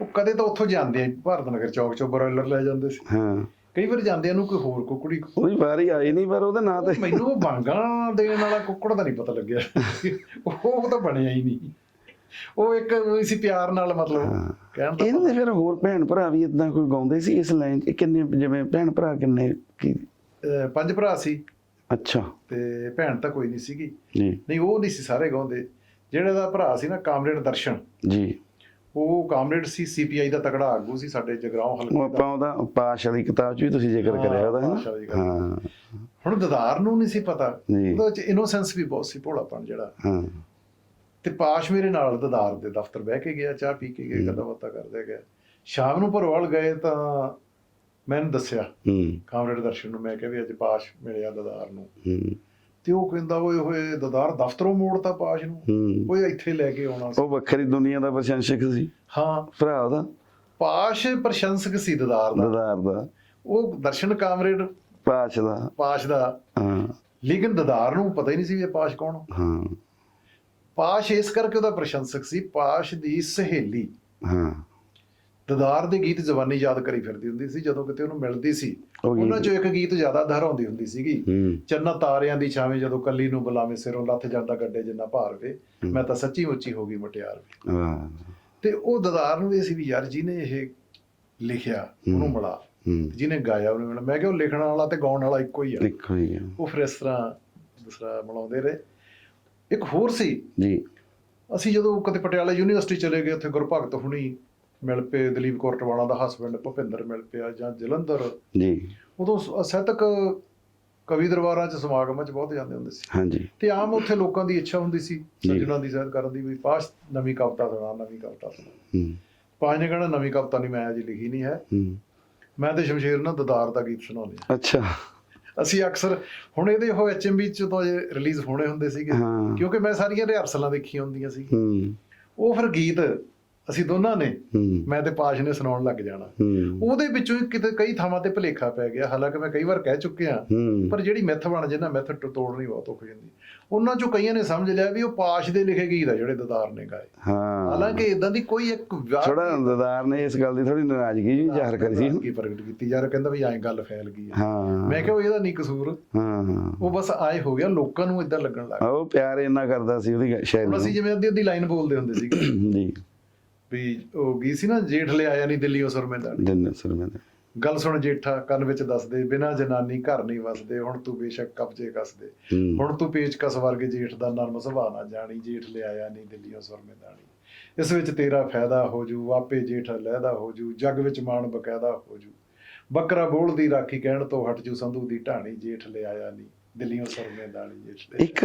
ਉਹ ਕਦੇ ਤਾਂ ਉੱਥੋਂ ਜਾਂਦੇ ਆ ਭਾਰਤ ਨਗਰ ਚੌਕ ਚੋਂ ਬਰੋਇਲਰ ਲੈ ਜਾਂਦੇ ਸੀ। ਹਾਂ। ਕਈ ਵਾਰ ਜਾਂਦੇ ਨੂੰ ਕੋਈ ਹੋਰ ਕੁੱਕੜੀ ਉਹਦੀ ਵਾਰੀ ਆਈ ਨਹੀਂ ਪਰ ਉਹਦੇ ਨਾਂ ਤੇ ਉਹ ਮੈਨੂੰ ਉਹ ਬਾਂਗਾ ਦੇਣ ਵਾਲਾ ਕੁੱਕੜ ਦਾ ਨਹੀਂ ਪਤਾ ਲੱਗਿਆ। ਉਹ ਤਾਂ ਬਣਿਆ ਹੀ ਨਹੀਂ। ਉਹ ਇੱਕ ਸੀ ਪਿਆਰ ਨਾਲ ਮਤਲਬ ਕਹਿਣ ਦਾ ਇਹਨਾਂ ਦੇ ਫਿਰ ਹੋਰ ਭੈਣ ਭਰਾ ਵੀ ਇਦਾਂ ਕੋਈ ਗਾਉਂਦੇ ਸੀ ਇਸ ਲਾਈਨ 'ਚ? ਕਿੰਨੇ ਜਿਵੇਂ ਭੈਣ ਭਰਾ ਕਿੰਨੇ ਕੀ? ਪੰਜ ਭਰਾ ਸੀ। ਅੱਛਾ। ਤੇ ਭੈਣ ਤਾਂ ਕੋਈ ਨਹੀਂ ਸੀਗੀ। ਨਹੀਂ ਉਹ ਨਹੀਂ ਸੀ ਸਾਰੇ ਗਾਉਂਦੇ। ਜਿਹੜਾ ਦਾ ਭਰਾ ਸੀ ਨਾ ਕਾਮਰੇਡ ਦਰਸ਼ਨ। ਜੀ। ਉਹ ਕਾਮਰੇਡ ਸੀ ਸੀਪੀਆਈ ਦਾ ਤਕੜਾ ਆਗੂ ਸੀ ਸਾਡੇ ਜਗਰਾਉਂ ਹਲਕੇ ਦਾ। ਆਪਾਂ ਉਹਦਾ ਪਾਸ਼ ਵਾਲੀ ਕਿਤਾਬ 'ਚ ਵੀ ਤੁਸੀਂ ਜ਼ਿਕਰ ਕਰਿਆ ਉਹਦਾ ਹੈ ਹੁਣ ਦਦਾਰ ਨੂੰ ਨਹੀਂ ਸੀ ਪਤਾ। ਉਹਦੇ ਵਿੱਚ ਇਨੋਸੈਂਸ ਵੀ ਬਹੁਤ ਸੀ ਭੋਲਾਪਨ ਜਿਹੜਾ। ਹਾਂ। ਤੇ ਪਾਸ਼ ਮੇਰੇ ਨਾਲ ਦਦਾਰ ਦੇ ਦਫ਼ਤਰ ਬਹਿ ਕੇ ਗਿਆ ਚਾਹ ਪੀ ਕੇ ਗਿਆ ਗੱਲਾਂ ਬਾਤਾਂ ਕਰਦੇ ਗਏ। ਸ਼ਾਮ ਨੂੰ ਭਰਵਾਲ ਗਏ ਤਾਂ ਮੈਨੂੰ ਦੱਸਿਆ ਹੂੰ। ਕਾਮਰੇਡ ਦਰਸ਼ਨ ਨੂੰ ਮੈਂ ਕਿਹਾ ਵੀ ਅੱਜ ਪਾਸ਼ ਮਿਲਿਆ ਦਦਾਰ ਨੂੰ। ਹੂੰ। ਤੇ ਉਹ ਕਹਿੰਦਾ ਓਏ ਹੋਏ ਦਦਾਰ ਦਫ਼ਤਰੋਂ ਮੋੜਤਾ ਪਾਸ਼ ਨੂੰ? ਓਏ ਇੱਥੇ ਲੈ ਕੇ ਆਉਣਾ ਸੀ। ਉਹ ਵੱਖਰੀ ਦੁਨੀਆ ਦਾ ਪ੍ਰਸ਼ੰਸਕ ਸੀ। ਹਾਂ। ਭਰਾ ਉਹਦਾ? ਪਾਸ਼ ਪ੍ਰਸ਼ੰਸਕ ਸੀ ਦਦਾਰ ਦਾ। ਦਦਾਰ ਦਾ। ਉਹ ਦਰਸ਼ਨ ਕਾਮਰੇਡ? ਪਾਸ਼ ਦਾ। ਪਾਸ਼ ਦਾ। ਹਾਂ। ਲੇਕਿਨ ਦਦਾਰ ਨੂੰ ਪਤਾ ਹੀ ਨਹੀਂ ਸੀ ਵੀ ਇਹ ਪਾਸ਼ ਕੌਣ। ਹਾਂ। ਪਾਸ਼ ਇਸ ਕਰਕੇ ਉਹਦਾ ਪ੍ਰਸ਼ੰਸਕ ਸੀ ਪਾਸ਼ ਦੀ ਸਹੇਲੀ। ਹਾਂ। ਦਦਾਰ ਦੇ ਗੀਤ ਜ਼ਬਾਨੀ ਯਾਦ ਕਰੀ ਫਿਰਦੀ ਹੁੰਦੀ ਸੀ ਜਦੋਂ ਕਿਤੇ ਉਹਨੂੰ ਮਿਲਦੀ ਸੀ। ਉਹਨਾਂ ਚੋਂ ਇੱਕ ਗੀਤ ਜ਼ਿਆਦਾ ਦੁਹਰਾਉਂਦੀ ਹੁੰਦੀ ਸੀਗੀ। ਚੰਨਾ ਤਾਰਿਆਂ ਦੀ ਛਾਵੇਂ ਜਦੋਂ ਕੱਲੀ ਨੂੰ ਬੁਲਾਵੇਂ ਸਿਰੋਂ ਲੱਥ ਜਾਂਦਾ ਗੱਡੇ ਜਿੰਨਾ ਭਾਰ ਵੇ। ਮੈਂ ਤਾਂ ਸੱਚੀ ਮੁੱਚੀ ਹੋ ਗਈ ਮੁਟਿਆਰ ਵੇ। ਤੇ ਉਹ ਦਦਾਰ ਨੂੰ ਇਹ ਸੀ ਵੀ ਯਾਰ ਜਿਹਨੇ ਇਹ ਲਿਖਿਆ ਉਹਨੂੰ ਮਿਲਾ। ਜਿਹਨੇ ਗਾਇਆ ਉਹਨੂੰ ਮਿਲਾ। ਮੈਂ ਕਿਹਾ ਉਹ ਲਿਖਣ ਵਾਲਾ ਤੇ ਗਾਉਣ ਵਾਲਾ ਇੱਕੋ ਹੀ ਆ। ਦੇਖੋ ਹੀ ਆ। ਉਹ ਫਿਰ ਇਸ ਤਰ੍ਹਾਂ ਦੂਸਰਾ ਮਿਲਾਉਂਦੇ ਰਹੇ। ਇੱਕ ਹੋਰ ਸੀ। ਜੀ। ਅਸੀਂ ਜਦੋਂ ਕਦੇ ਪਟਿਆਲਾ ਯੂਨੀਵਰਸਿਟੀ ਚਲੇ ਗਏ ਉੱਥੇ ਗੁਰਭਗਤ ਹੁਣੀ ਮਿਲ ਪਏ ਦਲੀਪ ਕੋਰਟਵਾਲਾ ਦਾ ਹਸਬੰਡ ਭੁਪਿੰਦਰ ਮਿਲ ਪਿਆ ਜਾਂ ਜਲੰਧਰ। ਜੀ। ਉਦੋਂ ਸਾਹਿਤਕ ਕਵੀ ਦਰਬਾਰਾਂ 'ਚ ਸਮਾਗਮਾਂ 'ਚ ਬਹੁਤ ਜਾਂਦੇ ਹੁੰਦੇ ਸੀ। ਹਾਂਜੀ। ਤੇ ਆਮ ਉੱਥੇ ਲੋਕਾਂ ਦੀ ਇੱਛਾ ਹੁੰਦੀ ਸੀ। ਸੱਜਣਾ ਦੀ ਸਾਹਿਤ ਕਰਨ ਦੀ ਵੀ ਪਾਸ਼ ਨਵੀਂ ਕਵਿਤਾ ਸੁਣਾ ਨਵੀਂ ਕਵਿਤਾ ਸੁਣਾ। ਹੂੰ। ਪਾਸ਼ ਨੇ ਕਹਿਣਾ ਨਵੀਂ ਕਵਿਤਾ ਨਹੀਂ ਮੈਂ ਅਜੇ ਲਿਖੀ ਨਹੀਂ ਹੈ। ਹੂੰ। ਮੈਂ ਤੇ ਸ਼ਮਸ਼ੇਰ ਨਾਲ ਦਦਾਰ ਦਾ ਗੀਤ ਸੁਣਾਉਂਦੇ ਅੱਛਾ। ਅਸੀਂ ਅਕਸਰ ਹੁਣ ਇਹਦੇ ਉਹ ਐਚਐਮਬੀ ਚ ਤਾਂ ਰਿਲੀਜ਼ ਹੋਣੇ ਹੁੰਦੇ ਸੀਗੇ। ਕਿਉਂਕਿ ਮੈਂ ਸਾਰੀਆਂ ਰਿਹਰਸਲਾਂ ਦੇਖੀਆਂ ਹੁੰਦੀਆਂ ਸੀ। ਉਹ ਫਿਰ ਗੀਤ ਅਸੀਂ ਦੋਨਾਂ ਨੇ ਮੈਂ ਤੇ ਪਾਸ਼ ਨੇ ਸੁਣਾਉਣ ਲੱਗ ਜਾਣਾ। ਉਹਦੇ ਵਿੱਚੋਂ ਕਿਤੇ ਕਈ ਥਾਵਾਂ ਤੇ ਭੁਲੇਖਾ ਪੈ ਗਿਆ। ਹਾਲਾਂਕਿ ਮੈਂ ਕਈ ਵਾਰ ਕਹਿ ਚੁੱਕਿਆ ਪਰ ਜਿਹੜੀ ਮਿੱਥ ਬਣ ਜੇ ਨਾ ਮਿੱਥ ਤੋੜਨੀ ਬਹੁਤ ਔਖੀ ਹੁੰਦੀ। ਉਹਨਾਂ ਚੋਂ ਕਈਆਂ ਨੇ ਸਮਝ ਲਿਆ ਵੀ ਉਹ ਪਾਸ਼ ਦੇ ਲਿਖੇ ਗੀਤ ਆ ਜਿਹੜੇ ਦਦਾਰ ਨੇ ਗਾਏ। ਹਾਂ। ਹਾਲਾਂਕਿ ਇਦਾਂ ਦੀ ਕੋਈ ਇੱਕ ਥੋੜਾ ਦਦਾਰ ਨੇ ਇਸ ਗੱਲ ਦੀ ਥੋੜੀ ਨਾਰਾਜ਼ਗੀ ਵੀ ਜ਼ਾਹਰ ਕਰੀ ਸੀ। ਕੀ ਪ੍ਰਗਟ ਕੀਤੀ? ਯਾਰ ਕਹਿੰਦਾ ਵੀ ਐਂ ਗੱਲ ਫੈਲ ਗਈ ਆ। ਹਾਂ। ਮੈਂ ਕਿਹਾ ਇਹਦਾ ਨਹੀਂ ਕਸੂਰ। ਹਾਂ। ਹਾਂ ਉਹ ਬਸ ਆਏ ਹੋ ਗਿਆ ਲੋਕਾਂ ਨੂੰ ਇਦਾਂ ਲੱਗਣ ਲੱਗ ਉਹ ਪਿਆਰ ਇੰਨਾ ਕਰਦਾ ਸੀ ਉਹਦੀ ਸ਼ਾਇਰੀ ਅਸੀਂ ਜਿਵੇਂ ਅੱਧੀ ਅੱਧੀ ਲਾਈਨ ਬੋਲਦੇ ਹੁੰਦੇ ਨੂੰ ਜੀ। ਵੀ ਉਹ ਗਈ ਸੀ ਨਾ ਜੇਠ ਲੈ ਆਇਆ ਨਹੀਂ ਦਿੱਲੀੋਂ ਸੁਰਮੇ ਦਿਨ ਸਰਮੇ ਦੇ। ਗੱਲ ਸੁਣ ਜੇਠਾ ਕੰਨ ਵਿੱਚ ਦੱਸਦੇ ਬਿਨਾ ਜਨਾਨੀ ਘਰ ਨਹੀਂ ਵਸਦੇ ਹੁਣ ਤੂੰ ਬੇਸ਼ੱਕ ਕਬਜੇ ਕੱਸਦੇ। ਹੂੰ। ਹੁਣ ਤੂੰ ਪੇਚਕਸ ਵਰਗੇ ਜੇਠ ਦਾ ਨਰਮ ਸੁਭਾਅ ਨਾ ਜਾਣੀ ਜੇਠ ਲੈ ਆਇਆ ਨਹੀਂ ਦਿੱਲੀੋਂ ਸੁਰਮੇ ਦਾਣੀ ਇਸ ਵਿੱਚ ਤੇਰਾ ਫਾਇਦਾ ਹੋ ਜੂ ਆਪੇ ਜੇਠ ਲਹਿਦਾ ਹੋ ਜੂ ਜੱਗ ਵਿੱਚ ਮਾਣ ਬਕਾਇਦਾ ਹੋ ਜੂ। ਬੱਕਰਾ ਬੋਲ ਦੀ ਰਾਖੀ ਕਹਿਣ ਤੋਂ ਹਟ ਜੂ ਸੰਧੂ ਦੀ ਢਾਣੀ ਜੇਠ ਲੈ ਆਇਆ ਨਹੀਂ ਦਿੱਲੀੋਂ ਸੁਰਮੇ ਦਾਣੀ ਜੇਠ ਲੈ ਇੱਕ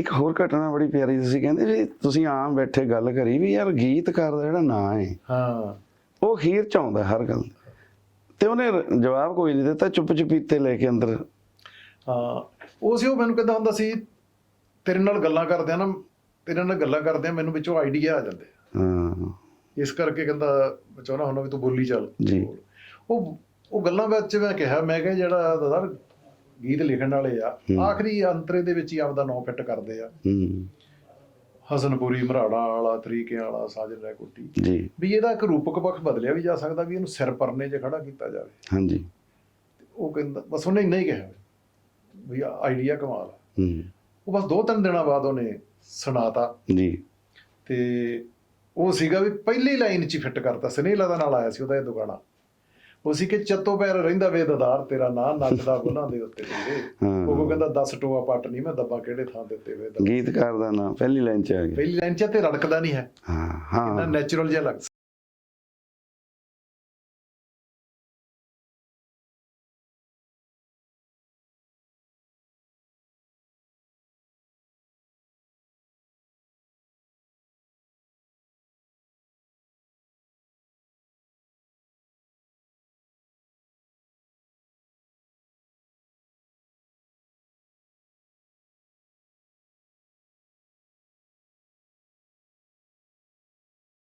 ਇੱਕ ਹੋਰ ਘਟਨਾ ਬੜੀ ਪਿਆਰੀ ਤੁਸੀਂ ਕਹਿੰਦੇ ਵੀ ਤੁਸੀਂ ਆਮ ਬੈਠੇ ਗੱਲ ਕਰੀ ਵੀ ਯਾਰ ਗੀਤਕਾਰ ਦਾ ਜਿਹੜਾ ਨਾਂ ਹੈ ਹਾਂ। ਉਹ ਖੀਰ ਚ ਆਉਂਦਾ ਹਰ ਗੱਲ ਤੇ ਉਹਨੇ ਜਵਾਬ ਕੋਈ ਨਹੀਂ ਦਿੱਤਾ ਚੁੱਪ ਚੁਪੀਤੇ ਲੈ ਕੇ ਅੰਦਰ। ਹਾਂ ਉਹ ਸੀ ਉਹ ਮੈਨੂੰ ਕਹਿੰਦਾ ਹੁੰਦਾ ਸੀ ਤੇਰੇ ਨਾਲ ਗੱਲਾਂ ਕਰਦੇ ਆ ਨਾ ਤੇਰੇ ਨਾਲ ਗੱਲਾਂ ਕਰਦੇ ਆ ਮੈਨੂੰ ਵਿੱਚੋਂ ਆਈਡੀਆ ਆ ਜਾਂਦੇ। ਹਾਂ। ਇਸ ਕਰਕੇ ਕਹਿੰਦਾ ਮੈਂ ਚਾਹੁੰਦਾ ਹੁੰਦਾ ਵੀ ਤੂੰ ਬੋਲੀ ਚੱਲ। ਜੀ। ਉਹ ਉਹ ਗੱਲਾਂ ਵਿੱਚ ਮੈਂ ਕਿਹਾ ਮੈਂ ਕਿਹਾ ਜਿਹੜਾ ਦਦਰ ਗੀਤ ਲਿਖਣ ਵਾਲੇ ਆ ਆਖਰੀ ਅੰਤਰੇ ਦੇ ਵਿੱਚ ਹੀ ਆਪਦਾ ਨਾਂ ਫਿੱਟ ਕਰਦੇ ਆ। ਹਸਨਪੁਰੀ ਮਰਾੜਾ ਵਾਲਾ ਤਰੀਕਿਆਂ ਵਾਲਾ ਸਾਜਨ ਰਹਿ ਕੋਟੀ ਜੀ। ਵੀ ਇਹਦਾ ਇੱਕ ਰੂਪਕ ਪੱਖ ਬਦਲਿਆ ਵੀ ਜਾ ਸਕਦਾ ਵੀ ਇਹਨੂੰ ਸਿਰ ਪਰਨੇ 'ਚ ਖੜਾ ਕੀਤਾ ਜਾਵੇ। ਹਾਂਜੀ। ਉਹ ਕਹਿੰਦਾ ਬਸ ਉਹਨੇ ਇੰਨਾ ਹੀ ਕਿਹਾ ਵੀ ਆਈਡੀਆ ਕਮਾਲ ਹੂੰ। ਉਹ ਬਸ ਦੋ ਤਿੰਨ ਦਿਨਾਂ ਬਾਅਦ ਉਹਨੇ ਸੁਣਾਤਾ। ਜੀ। ਤੇ ਉਹ ਸੀਗਾ ਵੀ ਪਹਿਲੀ ਲਾਈਨ 'ਚ ਫਿੱਟ ਕਰਤਾ ਸਨੇਲਾ ਦਾ ਨਾਲ ਆਇਆ ਸੀ ਉਹਦਾ ਇਹ ਦੁਗਾਣਾ। ਉਹ ਸੀ ਕਿ ਚੱਤੋ ਪੈਰ ਰਹਿੰਦਾ ਵੇ ਦਦਾਰ ਤੇਰਾ ਨਾਂ ਨੱਚਦਾ ਗੁਨਾਹ ਦੇ ਉੱਤੇ ਤੇਰੇ। ਉਹ ਕਹਿੰਦਾ 10 ਟੋਆ ਪੱਟ ਨਹੀਂ ਮੈਂ ਦੱਬਾ ਕਿਹੜੇ ਥਾਂ ਦਿੱਤੇ ਵੇ ਗੀਤਕਾਰ ਦਾ ਨਾਂ ਪਹਿਲੀ ਲਾਈਨ ਚ ਆ ਗਿਆ। ਪਹਿਲੀ ਲਾਈਨ 'ਚ ਤੇ ਰੜਕਦਾ ਨਹੀਂ ਹੈ। ਹਾਂ ਹਾਂ। ਨੈਚੁਰਲ ਜਿਹਾ ਲੱਗਦਾ।